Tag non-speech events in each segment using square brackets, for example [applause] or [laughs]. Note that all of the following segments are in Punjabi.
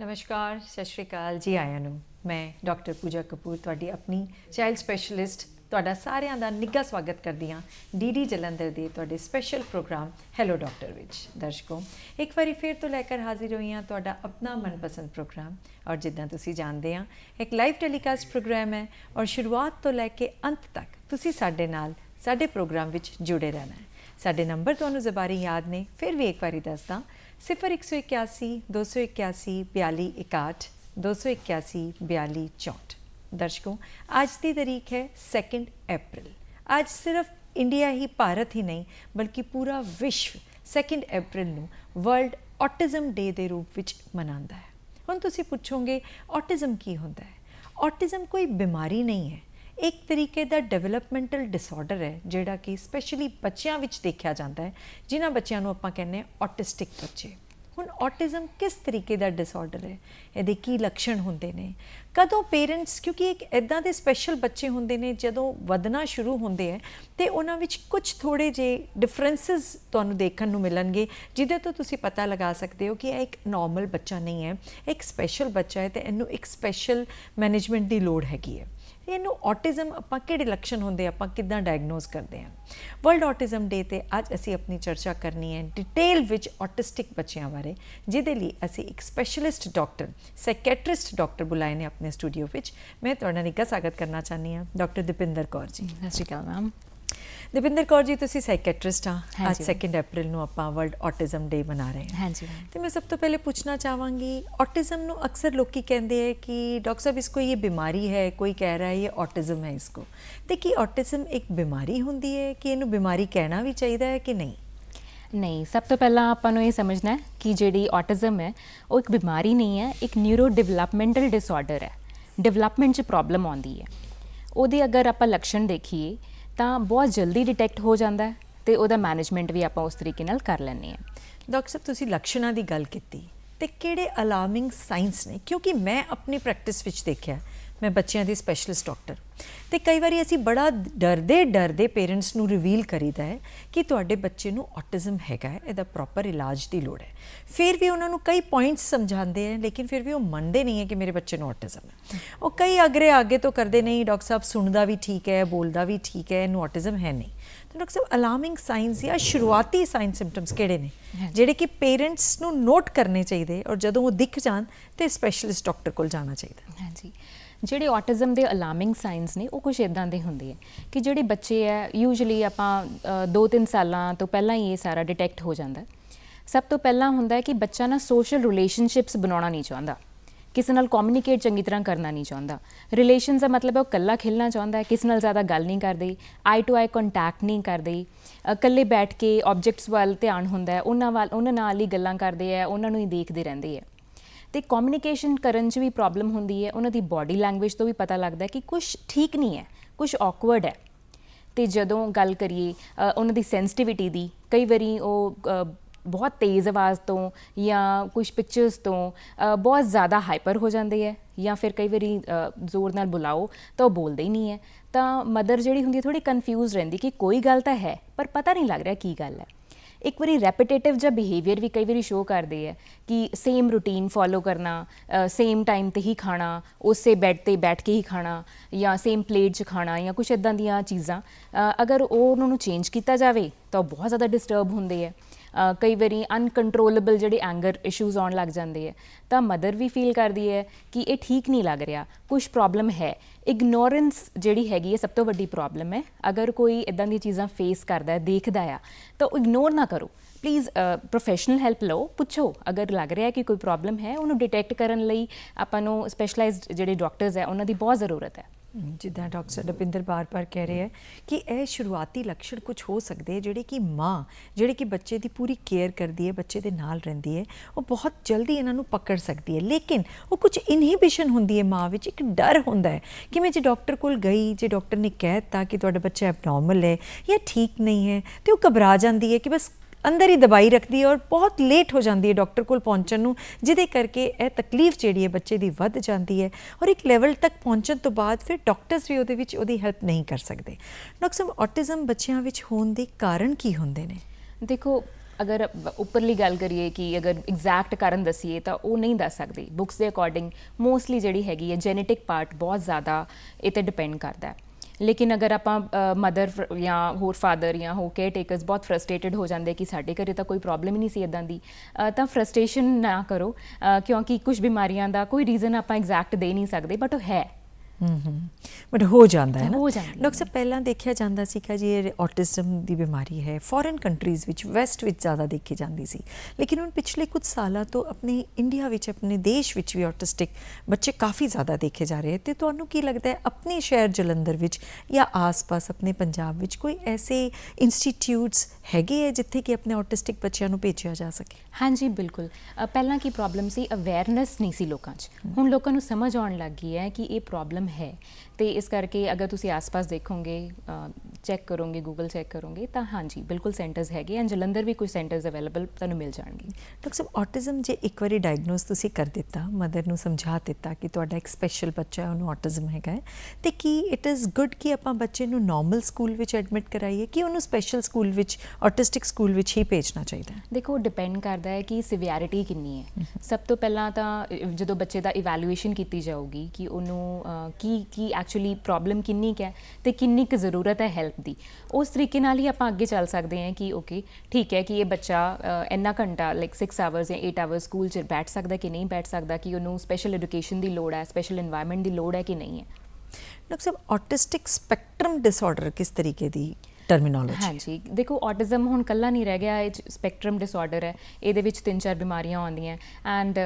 ਨਮਸਕਾਰ, ਸਤਿ ਸ਼੍ਰੀ ਅਕਾਲ ਜੀ ਆਇਆਂ ਨੂੰ। ਮੈਂ ਡਾਕਟਰ ਪੂਜਾ ਕਪੂਰ, ਤੁਹਾਡੀ ਆਪਣੀ ਚਾਈਲਡ ਸਪੈਸ਼ਲਿਸਟ ਤੁਹਾਡਾ ਸਾਰਿਆਂ ਦਾ ਨਿੱਘਾ ਸਵਾਗਤ ਕਰਦੀ ਹਾਂ ਡੀਡੀ ਜਲੰਧਰ ਦੇ ਤੁਹਾਡੇ ਸਪੈਸ਼ਲ ਪ੍ਰੋਗਰਾਮ ਹੈਲੋ ਡਾਕਟਰ ਵਿੱਚ। ਦਰਸ਼ਕੋ, ਇੱਕ ਵਾਰੀ ਫਿਰ ਤੋਂ ਲੈ ਕੇ ਹਾਜ਼ਰ ਹੋਈ ਹਾਂ ਤੁਹਾਡਾ ਆਪਣਾ ਮਨਪਸੰਦ ਪ੍ਰੋਗਰਾਮ ਔਰ ਜਿੱਦਾਂ ਤੁਸੀਂ ਜਾਣਦੇ ਆ ਇੱਕ ਲਾਈਵ ਟੈਲੀਕਾਸਟ ਪ੍ਰੋਗਰਾਮ ਹੈ ਔਰ ਸ਼ੁਰੂਆਤ ਤੋਂ ਲੈ ਕੇ ਅੰਤ ਤੱਕ ਤੁਸੀਂ ਸਾਡੇ ਨਾਲ, ਸਾਡੇ ਪ੍ਰੋਗਰਾਮ ਵਿੱਚ ਜੁੜੇ ਰਹਿਣਾ ਹੈ। ਸਾਡੇ ਨੰਬਰ ਤੁਹਾਨੂੰ ਜ਼ਬਾਰੀ ਯਾਦ ਨੇ, ਫਿਰ ਵੀ ਇੱਕ ਵਾਰੀ ਦੱਸਦਾ 0181 281 4261 281 4264 ਦਰਸ਼ਕੋ, ਅੱਜ ਦੀ ਤਾਰੀਖ ਹੈ 2 ਅਪ੍ਰੈਲ ਅੱਜ ਸਿਰਫ ਇੰਡੀਆ ਹੀ ਭਾਰਤ ਹੀ ਨਹੀਂ, ਬਲਕਿ ਪੂਰਾ ਵਿਸ਼ਵ 2 ਅਪ੍ਰੈਲ ਨੂੰ ਵਰਲਡ ਆਟਿਜ਼ਮ ਡੇ ਦੇ ਰੂਪ ਵਿੱਚ ਮਨਾਉਂਦਾ ਹੈ। ਹੁਣ ਤੁਸੀਂ ਪੁੱਛੋਗੇ ਆਟਿਜ਼ਮ ਕੀ ਹੁੰਦਾ ਹੈ? ਆਟਿਜ਼ਮ ਕੋਈ ਬਿਮਾਰੀ ਨਹੀਂ ਹੈ। ਇੱਕ ਤਰੀਕੇ ਦਾ ਡਿਵੈਲਪਮੈਂਟਲ ਡਿਸਆਰਡਰ ਹੈ, ਜਿਹੜਾ ਕਿ ਸਪੈਸ਼ਲੀ ਬੱਚਿਆਂ ਵਿੱਚ ਦੇਖਿਆ ਜਾਂਦਾ ਹੈ, ਜਿਨ੍ਹਾਂ ਬੱਚਿਆਂ ਨੂੰ ਆਪਾਂ ਕਹਿੰਦੇ ਹਾਂ ਆਟਿਸਟਿਕ ਬੱਚੇ। ਹੁਣ ਆਟਿਜ਼ਮ ਕਿਸ ਤਰੀਕੇ ਦਾ ਡਿਸਆਰਡਰ ਹੈ? ਇਹਦੇ ਕੀ ਲੱਛਣ ਹੁੰਦੇ ਨੇ? ਕਦੋਂ ਪੇਰੈਂਟਸ ਕਿਉਂਕਿ ਇੱਕ ਇਦਾਂ ਦੇ ਸਪੈਸ਼ਲ ਬੱਚੇ ਹੁੰਦੇ ਨੇ, ਜਦੋਂ ਵਧਣਾ ਸ਼ੁਰੂ ਹੁੰਦੇ ਹੈ, ਤੇ ਉਹਨਾਂ ਵਿੱਚ ਕੁਝ ਥੋੜੇ ਜੇ ਡਿਫਰੈਂਸਸ ਤੁਹਾਨੂੰ ਦੇਖਣ ਨੂੰ ਮਿਲਣਗੇ, ਜਿਹਦੇ ਤੋਂ ਤੁਸੀਂ ਪਤਾ ਲਗਾ ਸਕਦੇ ਹੋ ਕਿ ਇਹ ਇੱਕ ਨਾਰਮਲ ਬੱਚਾ ਨਹੀਂ ਹੈ ਇੱਕ ਸਪੈਸ਼ਲ ਬੱਚਾ ਹੈ ਤੇ ਇਹਨੂੰ ਇੱਕ ਸਪੈਸ਼ਲ ਮੈਨੇਜਮੈਂਟ ਦੀ ਲੋੜ ਹੈਗੀ ਹੈ। ਇਹਨੂੰ ਆਟਿਜ਼ਮ ਆਪਾਂ ਕਿਹੜੇ ਲੱਛਣ ਹੁੰਦੇ ਆਪਾਂ ਕਿੱਦਾਂ ਡਾਇਗਨੋਸ ਕਰਦੇ ਹਾਂ? ਵਰਲਡ ਆਟਿਜ਼ਮ ਡੇ ਤੇ ਅੱਜ ਅਸੀਂ ਆਪਣੀ ਚਰਚਾ ਕਰਨੀ ਹੈ ਡਿਟੇਲ ਵਿੱਚ ਆਟਿਸਟਿਕ ਬੱਚਿਆਂ ਬਾਰੇ, ਜਿਹਦੇ ਲਈ ਅਸੀਂ ਇੱਕ ਸਪੈਸ਼ਲਿਸਟ ਡਾਕਟਰ ਸਾਈਕੈਟ੍ਰਿਸਟ ਡਾਕਟਰ ਬੁਲਾਏ ਨੇ ਆਪਣੇ ਸਟੂਡੀਓ ਵਿੱਚ। ਮੈਂ ਤੁਹਾਡਾ ਨਿੱਘਾ ਸਵਾਗਤ ਕਰਨਾ ਚਾਹਨੀ ਹਾਂ ਡਾਕਟਰ ਦੀਪਿੰਦਰ ਕੌਰ ਜੀ। ਸਤਿ ਸ਼੍ਰੀ ਅਕਾਲ ਮੈਮ। ਦਵਿੰਦਰ ਕੌਰ ਜੀ ਤੁਸੀਂ ਸਾਈਕੈਟ੍ਰਿਸਟ ਆ ਅੱਜ 2 ਅਪ੍ਰੈਲ ਨੂੰ ਆਪਾਂ ਵਰਲਡ ਆਟਿਜ਼ਮ ਡੇ ਮਨਾ ਰਹੇ ਹਾਂ। ਹਾਂਜੀ ਤੇ ਮੈਂ ਸਭ ਤੋਂ ਪਹਿਲੇ ਪੁੱਛਣਾ ਚਾਹਾਂਗੀ ਆਟਿਜ਼ਮ ਨੂੰ ਅਕਸਰ ਲੋਕੀ ਕਹਿੰਦੇ ਆ ਕਿ ਡਾਕਟਰ ਸਾਹਿਬ ਇਸ ਕੋ ਇਹ ਬਿਮਾਰੀ ਹੈ ਕੋਈ ਕਹਿ ਰਿਹਾ ਹੈ ਇਹ ਆਟਿਜ਼ਮ ਹੈ ਇਸ ਕੋ ਤੇ ਕੀ ਆਟਿਜ਼ਮ ਇੱਕ ਬਿਮਾਰੀ ਹੁੰਦੀ ਹੈ ਕਿ ਇਹਨੂੰ ਬਿਮਾਰੀ ਕਹਿਣਾ ਵੀ ਚਾਹੀਦਾ ਹੈ ਕਿ ਨਹੀਂ? ਨਹੀਂ ਸਭ ਤੋਂ ਪਹਿਲਾਂ ਆਪਾਂ ਨੂੰ ਇਹ ਸਮਝਣਾ ਹੈ ਕਿ ਜਿਹੜੀ ਆਟਿਜ਼ਮ ਹੈ ਉਹ ਇੱਕ ਬਿਮਾਰੀ ਨਹੀਂ ਹੈ ਇੱਕ ਨਿਊਰੋ ਡਿਵੈਲਪਮੈਂਟਲ ਡਿਸਆਰਡਰ ਹੈ। ਡਿਵੈਲਪਮੈਂਟ 'ਚ ਪ੍ਰੋਬਲਮ ਆਉਂਦੀ ਹੈ। ਉਹਦੇ ਅਗਰ ਆਪਾਂ ਲੱਛਣ ਦੇਖੀਏ ਤਾਂ ਬਹੁਤ ਜਲਦੀ ਡਿਟੈਕਟ ਹੋ ਜਾਂਦਾ ਹੈ ਤੇ ਉਹਦਾ ਮੈਨੇਜਮੈਂਟ ਵੀ ਆਪਾਂ ਉਸ ਤਰੀਕੇ ਨਾਲ ਕਰ ਲੈਂਦੇ ਹਾਂ। ਡਾਕਟਰ ਸਾਹਿਬ, ਤੁਸੀਂ ਲੱਛਣਾਂ ਦੀ ਗੱਲ ਕੀਤੀ ਤੇ ਕਿਹੜੇ ਅਲਾਰਮਿੰਗ ਸਾਈਨਸ ਨੇ? ਕਿਉਂਕਿ ਮੈਂ ਆਪਣੀ ਪ੍ਰੈਕਟਿਸ ਵਿੱਚ ਦੇਖਿਆ ਮੈਂ ਬੱਚਿਆਂ ਦੀ ਸਪੈਸ਼ਲਿਸਟ ਡਾਕਟਰ ਤੇ ਕਈ ਵਾਰੀ ਅਸੀਂ ਬੜਾ ਡਰਦੇ ਡਰਦੇ ਪੇਰੈਂਟਸ ਨੂੰ ਰਿਵੀਲ ਕਰੀਦਾ ਹੈ ਕਿ ਤੁਹਾਡੇ ਬੱਚੇ ਨੂੰ ਆਟਿਜ਼ਮ ਹੈਗਾ ਹੈ, ਇਹਦਾ ਪ੍ਰੋਪਰ ਇਲਾਜ ਦੀ ਲੋੜ ਹੈ। ਫਿਰ ਵੀ ਉਹਨਾਂ ਨੂੰ ਕਈ ਪੁਆਇੰਟਸ ਸਮਝਾਉਂਦੇ ਆ ਲੇਕਿਨ ਫਿਰ ਵੀ ਉਹ ਮੰਨਦੇ ਨਹੀਂ ਹੈ ਕਿ ਮੇਰੇ ਬੱਚੇ ਨੂੰ ਆਟਿਜ਼ਮ ਹੈ। ਉਹ ਕਈ ਅਗਰੇ ਆਗੇ ਤੋਂ ਕਰਦੇ, ਨਹੀਂ, ਡਾਕਟਰ ਸਾਹਿਬ, ਸੁਣਦਾ ਵੀ ਠੀਕ ਹੈ, ਬੋਲਦਾ ਵੀ ਠੀਕ ਹੈ, ਇਹਨੂੰ ਆਟਿਜ਼ਮ ਹੈ ਨਹੀਂ। ਤਾਂ ਡਾਕਟਰ ਸਾਹਿਬ ਅਲਾਰਮਿੰਗ ਸਾਈਨਸ ਜਾਂ ਸ਼ੁਰੂਆਤੀ ਸਾਈਨ ਸਿੰਪਟਮਸ ਕਿਹੜੇ ਨੇ? ਜਿਹੜੇ ਕਿ ਪੇਰੈਂਟਸ ਨੂੰ ਨੋਟ ਕਰਨੇ ਚਾਹੀਦੇ ਔਰ ਜਦੋਂ ਉਹ ਦਿਖ ਜਾਣ ਤੇ ਸਪੈਸ਼ਲਿਸਟ ਡਾਕਟਰ ਕੋਲ ਜਾਣਾ ਚਾਹੀਦਾ। ਹਾਂਜੀ। ਜਿਹੜੇ ਆਟਿਜ਼ਮ ਦੇ ਅਲਾਰਮਿੰਗ ਸਾਈਨਸ ਨੇ ਉਹ ਕੁਝ ਇਦਾਂ ਦੇ ਹੁੰਦੇ ਆ ਕਿ ਜਿਹੜੇ ਬੱਚੇ ਆ ਯੂਜੂਲੀ ਆਪਾਂ 2-3 ਸਾਲਾਂ ਤੋਂ ਪਹਿਲਾਂ ਹੀ ਇਹ ਸਾਰਾ ਡਿਟੈਕਟ ਹੋ ਜਾਂਦਾ। ਸਭ ਤੋਂ ਪਹਿਲਾਂ ਹੁੰਦਾ ਹੈ ਕਿ ਬੱਚਾ ਨਾ ਸੋਸ਼ਲ ਰਿਲੇਸ਼ਨਸ਼ਿਪਸ ਬਣਾਉਣਾ ਨਹੀਂ ਚਾਹੁੰਦਾ। ਕਿਸੇ ਨਾਲ ਕਮਿਊਨੀਕੇਟ ਚੰਗੀ ਤਰ੍ਹਾਂ ਕਰਨਾ ਨਹੀਂ ਚਾਹੁੰਦਾ। ਰਿਲੇਸ਼ਨਸ ਦਾ ਮਤਲਬ ਹੈ ਉਹ ਇਕੱਲਾ ਖੇਲਣਾ ਚਾਹੁੰਦਾ ਹੈ, ਕਿਸੇ ਨਾਲ ਜ਼ਿਆਦਾ ਗੱਲ ਨਹੀਂ ਕਰਦੇ ਆਈ ਟੂ ਆਈ ਕੰਟੈਕਟ ਨਹੀਂ ਕਰਦੇ, ਇਕੱਲੇ ਬੈਠ ਕੇ ਆਬਜੈਕਟਸ ਵੱਲ ਧਿਆਨ ਹੁੰਦਾ ਹੈ, ਉਹਨਾਂ ਵੱਲ, ਉਹਨਾਂ ਨਾਲ ਹੀ ਗੱਲਾਂ ਕਰਦੇ ਆ ਉਹਨਾਂ ਨੂੰ ਹੀ ਦੇਖਦੇ ਰਹਿੰਦੇ ਆ ਤੇ ਕਮਿਊਨੀਕੇਸ਼ਨ ਕਰਨ 'ਚ ਵੀ ਪ੍ਰੋਬਲਮ ਹੁੰਦੀ ਹੈ, ਉਹਨਾਂ ਦੀ ਬਾਡੀ ਲੈਂਗੁਏਜ ਤੋਂ ਵੀ ਪਤਾ ਲੱਗਦਾ ਕਿ ਕੁਝ ਠੀਕ ਨਹੀਂ ਹੈ ਕੁਝ ਔਕਵਰਡ ਹੈ। ਤੇ ਜਦੋਂ ਗੱਲ ਕਰੀਏ ਉਹਨਾਂ ਦੀ ਸੈਂਸਿਟਿਵਿਟੀ ਦੀ, ਕਈ ਵਾਰੀ ਉਹ ਬਹੁਤ ਤੇਜ਼ ਆਵਾਜ਼ ਤੋਂ ਜਾਂ ਕੁਝ ਪਿਕਚਰਸ ਤੋਂ ਬਹੁਤ ਜ਼ਿਆਦਾ ਹਾਈਪਰ ਹੋ ਜਾਂਦੇ ਹੈ ਜਾਂ ਫਿਰ ਕਈ ਵਾਰੀ ਜ਼ੋਰ ਨਾਲ ਬੁਲਾਓ ਤਾਂ ਉਹ ਬੋਲਦੇ ਹੀ ਨਹੀਂ ਹੈ ਤਾਂ ਮਦਰ ਜਿਹੜੀ ਹੁੰਦੀ ਹੈ ਥੋੜੀ ਕਨਫਿਊਜ਼ ਰਹਿੰਦੀ ਕਿ ਕੋਈ ਗੱਲ ਤਾਂ ਹੈ ਪਰ ਪਤਾ ਨਹੀਂ ਲੱਗ ਰਿਹਾ ਕੀ ਗੱਲ ਹੈ ਇੱਕ ਵਾਰੀ ਰੈਪੀਟੇਟਿਵ ਜਿਹਾ ਬਿਹੇਵੀਅਰ ਵੀ ਕਈ ਵਾਰੀ ਸ਼ੋ ਕਰਦੇ ਹੈ ਕਿ ਸੇਮ ਰੂਟੀਨ ਫੋਲੋ ਕਰਨਾ ਸੇਮ ਟਾਈਮ ਤੇ ਹੀ ਖਾਣਾ ਉਸੇ ਬੈੱਡ ਤੇ ਬੈਠ ਕੇ ਹੀ ਖਾਣਾ ਜਾਂ ਸੇਮ ਪਲੇਟ 'ਚ ਖਾਣਾ ਜਾਂ ਕੁਝ ਇਦਾਂ ਦੀਆਂ ਚੀਜ਼ਾਂ ਅਗਰ ਉਹ ਉਹਨਾਂ ਨੂੰ ਚੇਂਜ ਕੀਤਾ ਜਾਵੇ ਤਾਂ ਉਹ ਬਹੁਤ ਜ਼ਿਆਦਾ ਡਿਸਟਰਬ ਹੁੰਦੇ ਹੈ ਕਈ ਵਾਰੀ ਅਨਕੰਟਰੋਲੇਬਲ ਜਿਹੜੇ ਐਂਗਰ ਇਸ਼ੂਜ਼ ਆਉਣ ਲੱਗ ਜਾਂਦੇ ਹੈ ਤਾਂ ਮਦਰ ਵੀ ਫੀਲ ਕਰਦੀ ਹੈ ਕਿ ਇਹ ਠੀਕ ਨਹੀਂ ਲੱਗ ਰਿਹਾ ਕੁਝ ਪ੍ਰੋਬਲਮ ਹੈ। ਇਗਨੋਰੈਂਸ ਜਿਹੜੀ ਹੈਗੀ ਹੈ ਸਭ ਤੋਂ ਵੱਡੀ ਪ੍ਰੋਬਲਮ ਹੈ। ਅਗਰ ਕੋਈ ਇਦਾਂ ਦੀਆਂ ਚੀਜ਼ਾਂ ਫੇਸ ਕਰਦਾ ਹੈ, ਦੇਖਦਾ ਆ, ਤਾਂ ਉਹ ਇਗਨੋਰ ਨਾ ਕਰੋ। ਪਲੀਜ਼ ਪ੍ਰੋਫੈਸ਼ਨਲ ਹੈਲਪ ਲਓ, ਪੁੱਛੋ, ਅਗਰ ਲੱਗ ਰਿਹਾ ਕਿ ਕੋਈ ਪ੍ਰੋਬਲਮ ਹੈ, ਉਹਨੂੰ ਡਿਟੈਕਟ ਕਰਨ ਲਈ ਆਪਾਂ ਨੂੰ ਸਪੈਸ਼ਲਾਈਜ਼ਡ ਜਿਹੜੇ ਡਾਕਟਰਸ ਹੈ, ਉਹਨਾਂ ਦੀ ਬਹੁਤ ਜ਼ਰੂਰਤ ਹੈ। ਜਿੱਦਾਂ ਡਾਕਟਰ ਰਪਿੰਦਰ ਬਾਰ-ਬਾਰ ਕਹਿ ਰਹੇ ਹੈ ਕਿ ਇਹ ਸ਼ੁਰੂਆਤੀ ਲੱਛਣ ਕੁਝ ਹੋ ਸਕਦੇ ਜਿਹੜੇ ਕਿ ਮਾਂ, ਜਿਹੜੇ ਕਿ ਬੱਚੇ ਦੀ ਪੂਰੀ ਕੇਅਰ ਕਰਦੀ ਹੈ, ਬੱਚੇ ਦੇ ਨਾਲ ਰਹਿੰਦੀ ਹੈ, ਉਹ ਬਹੁਤ ਜਲਦੀ ਇਹਨਾਂ ਨੂੰ ਪਕੜ ਸਕਦੀ ਹੈ। ਲੇਕਿਨ ਉਹ ਕੁਝ ਇਨਹਿਬਿਸ਼ਨ ਹੁੰਦੀ ਹੈ ਮਾਂ ਵਿੱਚ, ਇੱਕ ਡਰ ਹੁੰਦਾ ਹੈ ਕਿ ਮੈਂ ਜੇ ਡਾਕਟਰ ਕੋਲ ਗਈ, ਜੇ ਡਾਕਟਰ ਨੇ ਕਹਿ ਦਿੱਤਾ ਕਿ ਤੁਹਾਡਾ ਬੱਚਾ ਐਬਨੋਰਮਲ ਹੈ ਜਾਂ ਠੀਕ ਨਹੀਂ ਹੈ, ਤੇ ਉਹ ਘਬਰਾ ਜਾਂਦੀ ਹੈ ਕਿ ਬਸ ਅੰਦਰ ਹੀ ਦਬਾਈ ਰੱਖਦੀ ਹੈ ਔਰ ਬਹੁਤ ਲੇਟ ਹੋ ਜਾਂਦੀ ਹੈ ਡਾਕਟਰ ਕੋਲ ਪਹੁੰਚਣ ਨੂੰ, ਜਿਹਦੇ ਕਰਕੇ ਇਹ ਤਕਲੀਫ ਜਿਹੜੀ ਹੈ ਬੱਚੇ ਦੀ ਵੱਧ ਜਾਂਦੀ ਹੈ ਔਰ ਇੱਕ ਲੈਵਲ ਤੱਕ ਪਹੁੰਚਣ ਤੋਂ ਬਾਅਦ ਫਿਰ ਡਾਕਟਰਸ ਵੀ ਉਹਦੇ ਵਿੱਚ ਉਹਦੀ ਹੈਲਪ ਨਹੀਂ ਕਰ ਸਕਦੇ। ਡਾਕਟਰ ਸਾਹਿਬ ਆਟਿਜ਼ਮ ਬੱਚਿਆਂ ਵਿੱਚ ਹੋਣ ਦੇ ਕਾਰਨ ਕੀ ਹੁੰਦੇ ਨੇ? ਦੇਖੋ, ਅਗਰ ਉੱਪਰਲੀ ਗੱਲ ਕਰੀਏ ਕਿ ਅਗਰ ਐਗਜ਼ੈਕਟ ਕਾਰਨ ਦਸੀਏ ਤਾਂ ਉਹ ਨਹੀਂ ਦੱਸ ਸਕਦੇ। ਬੁੱਕਸ ਦੇ ਅਕੋਰਡਿੰਗ ਮੋਸਟਲੀ ਜਿਹੜੀ ਹੈਗੀ ਹੈ ਜੈਨੇਟਿਕ ਪਾਰਟ ਬਹੁਤ ਜ਼ਿਆਦਾ ਇਹ ਤੇ ਡਿਪੈਂਡ ਕਰਦਾ ਹੈ। ਲੇਕਿਨ ਅਗਰ ਆਪਾਂ ਮਦਰ ਜਾਂ ਹੋਰ ਫਾਦਰ ਜਾਂ ਹੋ ਕੇਅਰ ਟੇਕਰਸ ਬਹੁਤ ਫਰਸਟ੍ਰੇਟਡ ਹੋ ਜਾਂਦੇ ਕਿ ਸਾਡੇ ਘਰੇ ਤਾਂ ਕੋਈ ਪ੍ਰੋਬਲਮ ਹੀ ਨਹੀਂ ਸੀ ਇਦਾਂ ਦੀ ਤਾਂ ਫਰਸਟ੍ਰੇਸ਼ਨ ਨਾ ਕਰੋ ਕਿਉਂਕਿ ਕੁਝ ਬਿਮਾਰੀਆਂ ਦਾ ਕੋਈ ਰੀਜ਼ਨ ਆਪਾਂ ਐਗਜ਼ੈਕਟ ਦੇ ਨਹੀਂ ਸਕਦੇ ਬਟ ਉਹ ਹੈ। ਹੂੰ ਹੂੰ ਬਟ ਹੋ ਜਾਂਦਾ ਹੈ ਨਾ। ਹੋ ਜਾਂਦੀ। ਡਾਕਟਰ ਸਾਹਿਬ ਪਹਿਲਾਂ ਦੇਖਿਆ ਜਾਂਦਾ ਸੀ ਕਿ ਜੀ ਇਹ ਆਟਿਜ਼ਮ ਦੀ ਬਿਮਾਰੀ ਹੈ। ਫੋਰਨ ਕੰਟਰੀਜ਼ ਵਿੱਚ ਵੈਸਟ ਵਿੱਚ ਜ਼ਿਆਦਾ ਦੇਖੀ ਜਾਂਦੀ ਸੀ। ਲੇਕਿਨ ਹੁਣ ਪਿਛਲੇ ਕੁਝ ਸਾਲਾਂ ਤੋਂ ਆਪਣੇ ਇੰਡੀਆ ਵਿੱਚ ਆਪਣੇ ਦੇਸ਼ ਵਿੱਚ ਵੀ ਆਟਿਸਟਿਕ ਬੱਚੇ ਕਾਫੀ ਜ਼ਿਆਦਾ ਦੇਖੇ ਜਾ ਰਹੇ ਤੇ ਤੁਹਾਨੂੰ ਕੀ ਲੱਗਦਾ ਹੈ ਆਪਣੇ ਸ਼ਹਿਰ ਜਲੰਧਰ ਵਿੱਚ ਜਾਂ ਆਸ-ਪਾਸ ਆਪਣੇ ਪੰਜਾਬ ਵਿੱਚ ਕੋਈ ਐਸੇ ਇੰਸਟੀਚਿਊਟਸ ਹੈਗੇ ਹੈ ਜਿੱਥੇ ਕਿ ਆਪਣੇ ਆਟਿਸਟਿਕ ਬੱਚਿਆਂ ਨੂੰ ਭੇਜਿਆ ਜਾ ਸਕੇ? ਹਾਂਜੀ ਬਿਲਕੁਲ। ਪਹਿਲਾਂ ਕੀ ਪ੍ਰੋਬਲਮ ਸੀ? ਅਵੇਅਰਨੈਸ ਨਹੀਂ ਸੀ ਲੋਕਾਂ 'ਚ। ਹੁਣ ਲੋਕਾਂ ਨੂੰ ਸਮਝ ਆਉਣ ਲੱਗ ਗਈ ਹੈ ਕਿ ਇਹ ਪ੍ਰੋਬਲਮ ਹੈ। ਤੇ ਇਸ ਕਰਕੇ ਅਗਰ ਤੁਸੀਂ ਆਸ-ਪਾਸ ਦੇਖੋਗੇ ਚੈੱਕ ਕਰੋਗੇ ਗੂਗਲ ਚੈੱਕ ਕਰੋਗੇ ਤਾਂ ਹਾਂਜੀ ਬਿਲਕੁਲ ਸੈਂਟਰਸ ਹੈਗੇ ਐਂਡ ਜਲੰਧਰ ਵੀ ਕੁਝ ਸੈਂਟਰਸ ਅਵੇਲੇਬਲ ਤੁਹਾਨੂੰ ਮਿਲ ਜਾਣਗੇ। ਡਾਕਟਰ ਸਾਹਿਬ ਆਟਿਜ਼ਮ ਜੇ ਇੱਕ ਵਾਰੀ ਡਾਇਗਨੋਸ ਤੁਸੀਂ ਕਰ ਦਿੱਤਾ ਮਦਰ ਨੂੰ ਸਮਝਾ ਦਿੱਤਾ ਕਿ ਤੁਹਾਡਾ ਇੱਕ ਸਪੈਸ਼ਲ ਬੱਚਾ ਹੈ ਉਹਨੂੰ ਆਟਿਜ਼ਮ ਹੈਗਾ ਤੇ ਕੀ ਇਟ ਇਜ਼ ਗੁੱਡ ਕਿ ਆਪਾਂ ਬੱਚੇ ਨੂੰ ਨਾਰਮਲ ਸਕੂਲ ਵਿੱਚ ਐਡਮਿਟ ਕਰਾਈਏ ਕਿ ਉਹਨੂੰ ਸਪੈਸ਼ਲ ਸਕੂਲ ਵਿੱਚ ਆਟਿਸਟਿਕ ਸਕੂਲ ਵਿੱਚ ਹੀ ਭੇਜਣਾ ਚਾਹੀਦਾ ਹੈ? ਦੇਖੋ ਡਿਪੈਂਡ ਕਰਦਾ ਹੈ ਕਿ ਸਿਵਿਆਰਿਟੀ ਕਿੰਨੀ ਹੈ। ਸਭ ਤੋਂ ਪਹਿਲਾਂ ਤਾਂ ਜਦੋਂ ਬੱਚੇ ਦਾ ਇਵੈਲੂਏਸ਼ਨ ਕੀਤੀ ਜਾਊਗੀ ਕਿ ਉਹਨੂੰ ਕੀ ਕੀ ਐਕਚੁਅਲੀ ਪ੍ਰੋਬਲਮ ਕਿੰਨੀ ਕੁ ਹੈ ਤੇ ਕਿੰਨੀ ਕੁ ਜ਼ਰੂਰਤ ਹੈ ਹੈਲਪ ਦੀ। ਉਸ ਤਰੀਕੇ ਨਾਲ ਹੀ ਆਪਾਂ ਅੱਗੇ ਚੱਲ ਸਕਦੇ ਹਾਂ ਕਿ ਓਕੇ ਠੀਕ ਹੈ ਕਿ ਇਹ ਬੱਚਾ ਇੰਨਾ ਘੰਟਾ ਲਾਈਕ 6 ਆਵਰਸ ਜਾਂ 8 ਆਵਰਸ ਸਕੂਲ 'ਚ ਬੈਠ ਸਕਦਾ ਕਿ ਨਹੀਂ ਬੈਠ ਸਕਦਾ, ਕਿ ਉਹਨੂੰ ਸਪੈਸ਼ਲ ਐਜੂਕੇਸ਼ਨ ਦੀ ਲੋੜ ਹੈ ਸਪੈਸ਼ਲ এনवायरमेंट ਦੀ ਲੋੜ ਹੈ ਕਿ ਨਹੀਂ ਹੈ? ਡਾਕਟਰ ਸਾਹਿਬ ਆਟਿਸਟਿਕ ਸਪੈਕਟ੍ਰਮ ਡਿਸਆਰਡਰ ਕਿਸ ਤਰੀਕੇ ਦੀ ਟਰਮੀਨੋਲੋਜੀ ਹਾਂਜੀ। ਦੇਖੋ ਆਟਿਜ਼ਮ ਹੁਣ ਕੱਲਾ ਨਹੀਂ ਰਹਿ ਗਿਆ ਇਹ ਸਪੈਕਟਰਮ ਡਿਸਆਰਡਰ ਹੈ। ਇਹਦੇ ਵਿੱਚ ਤਿੰਨ ਚਾਰ ਬਿਮਾਰੀਆਂ ਆਉਂਦੀਆਂ ਐਂਡ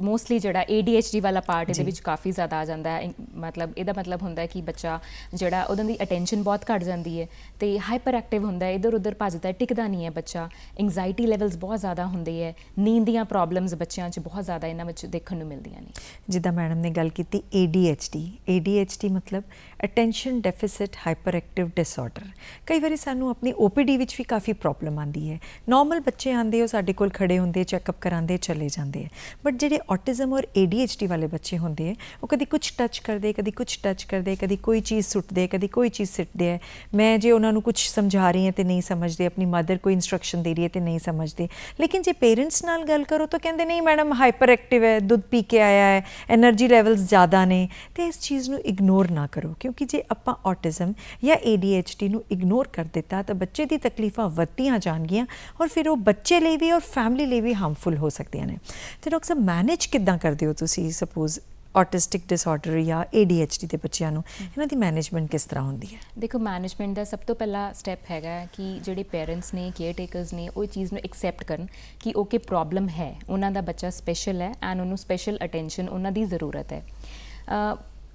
ਮੋਸਟਲੀ ਜਿਹੜਾ ADHD ਵਾਲਾ ਪਾਰਟ ਇਹਦੇ ਵਿੱਚ ਕਾਫੀ ਜ਼ਿਆਦਾ ਆ ਜਾਂਦਾ ਹੈ। ਮਤਲਬ ਇਹਦਾ ਮਤਲਬ ਹੁੰਦਾ ਹੈ ਕਿ ਬੱਚਾ ਜਿਹੜਾ ਉਹਦਾਂ ਦੀ ਅਟੈਂਸ਼ਨ ਬਹੁਤ ਘਟ ਜਾਂਦੀ ਹੈ ਤੇ ਹਾਈਪਰ ਐਕਟਿਵ ਹੁੰਦਾ ਹੈ। ਇਧਰ ਉਧਰ ਭੱਜਦਾ ਹੈ ਟਿਕਦਾ ਨਹੀਂ ਹੈ ਬੱਚਾ। ਐਂਗਜ਼ਾਇਟੀ ਲੈਵਲਸ ਬਹੁਤ ਜ਼ਿਆਦਾ ਹੁੰਦੇ ਹੈ। ਨੀਂਦ ਦੀਆਂ ਪ੍ਰੋਬਲਮਸ ਬੱਚਿਆਂ 'ਚ ਬਹੁਤ ਜ਼ਿਆਦਾ ਇਹਨਾਂ ਵਿੱਚ ਦੇਖਣ ਨੂੰ ਮਿਲਦੀਆਂ ਨੇ। ਜਿੱਦਾਂ ਮੈਡਮ ਨੇ ਗੱਲ ਕੀਤੀ ADHD ADHD ਮਤਲਬ attention deficit hyper active disorder ਕਈ ਵਾਰੀ ਸਾਨੂੰ ਆਪਣੀ OPD ਵਿੱਚ ਵੀ ਕਾਫੀ ਪ੍ਰੋਬਲਮ ਆਂਦੀ ਹੈ। ਨਾਰਮਲ ਬੱਚੇ ਆਂਦੇ ਉਹ ਸਾਡੇ ਕੋਲ ਖੜੇ ਹੁੰਦੇ ਚੈੱਕਅਪ ਕਰਾਉਂਦੇ, ਚਲੇ ਜਾਂਦੇ ਆ ਬਟ ਜਿਹੜੇ ਆਟਿਜ਼ਮ ਔਰ ADHD ਵਾਲੇ ਬੱਚੇ ਹੁੰਦੇ ਆ ਉਹ ਕਦੀ ਕੁਝ ਟੱਚ ਕਰਦੇ, ਕਦੀ ਕੁਝ ਟੱਚ ਕਰਦੇ, ਕਦੀ ਕੋਈ ਚੀਜ਼ ਸੁੱਟਦੇ, ਕਦੀ ਕੋਈ ਚੀਜ਼ ਸਿੱਟਦੇ ਆ ਮੈਂ ਜੇ ਉਹਨਾਂ ਨੂੰ ਕੁਝ ਸਮਝਾ ਰਹੀ ਹਾਂ ਤੇ ਨਹੀਂ ਸਮਝਦੇ, ਆਪਣੀ ਮਦਰ ਕੋਈ ਇਨਸਟਰਕਸ਼ਨ ਦੇ ਰਹੀ ਹੈ ਤੇ ਨਹੀਂ ਸਮਝਦੇ। ਲੇਕਿਨ ਜੇ ਪੇਰੈਂਟਸ ਨਾਲ ਗੱਲ ਕਰੋ ਤਾਂ ਕਹਿੰਦੇ, ਨਹੀਂ ਮੈਡਮ ਹਾਈਪਰ ਐਕਟਿਵ ਹੈ, ਦੁੱਧ ਪੀ ਕੇ ਆਇਆ ਹੈ એનર્ਜੀ ਲੈਵਲਸ ਜ਼ਿਆਦਾ ਨੇ। ਤੇ ਇਸ ਚੀਜ਼ ਨੂੰ ਇਗਨੋਰ ਨਾ ਕਰੋ। ਕਿਉਂਕਿ ਜੇ ਆਪਾਂ ਆਟਿਜ਼ਮ ਜਾਂ ADHD ਨੂੰ ਇਗਨੋਰ ਕਰ ਦਿੱਤਾ, ਤਾਂ ਬੱਚੇ ਦੀ ਤਕਲੀਫਾਂ ਵੱਧਦੀਆਂ ਜਾਣਗੀਆਂ ਔਰ ਫਿਰ ਉਹ ਬੱਚੇ ਲਈ ਵੀ ਔਰ ਫੈਮਿਲੀ ਲਈ ਵੀ ਹਾਰਮਫੁਲ ਹੋ ਸਕਦੀਆਂ ਨੇ। ਤੇ ਡਾਕਟਰ ਸਾਹਿਬ ਮੈਨੇਜ ਕਿੱਦਾਂ ਕਰਦੇ ਹੋ ਤੁਸੀਂ ਸਪੋਜ਼ ਆਟਿਸਟਿਕ ਡਿਸਆਰਡਰ ਜਾਂ ADHD ਦੇ ਬੱਚਿਆਂ ਨੂੰ? ਇਹਨਾਂ ਦੀ ਮੈਨੇਜਮੈਂਟ ਕਿਸ ਤਰ੍ਹਾਂ ਹੁੰਦੀ ਹੈ? ਦੇਖੋ ਮੈਨੇਜਮੈਂਟ ਦਾ ਸਭ ਤੋਂ ਪਹਿਲਾ ਸਟੈਪ ਹੈਗਾ ਕਿ ਜਿਹੜੇ ਪੇਰੈਂਟਸ ਨੇ ਕੇਅਰ ਟੇਕਰਸ ਨੇ, ਉਹ ਚੀਜ਼ ਨੂੰ ਐਕਸੈਪਟ ਕਰਨ ਕਿ ਓਕੇ ਪ੍ਰੋਬਲਮ ਹੈ, ਉਹਨਾਂ ਦਾ ਬੱਚਾ ਸਪੈਸ਼ਲ ਹੈ ਐਂਡ ਉਹਨੂੰ ਸਪੈਸ਼ਲ ਅਟੈਂਸ਼ਨ ਉਹਨਾਂ ਦੀ ਜ਼ਰੂਰਤ ਹੈ।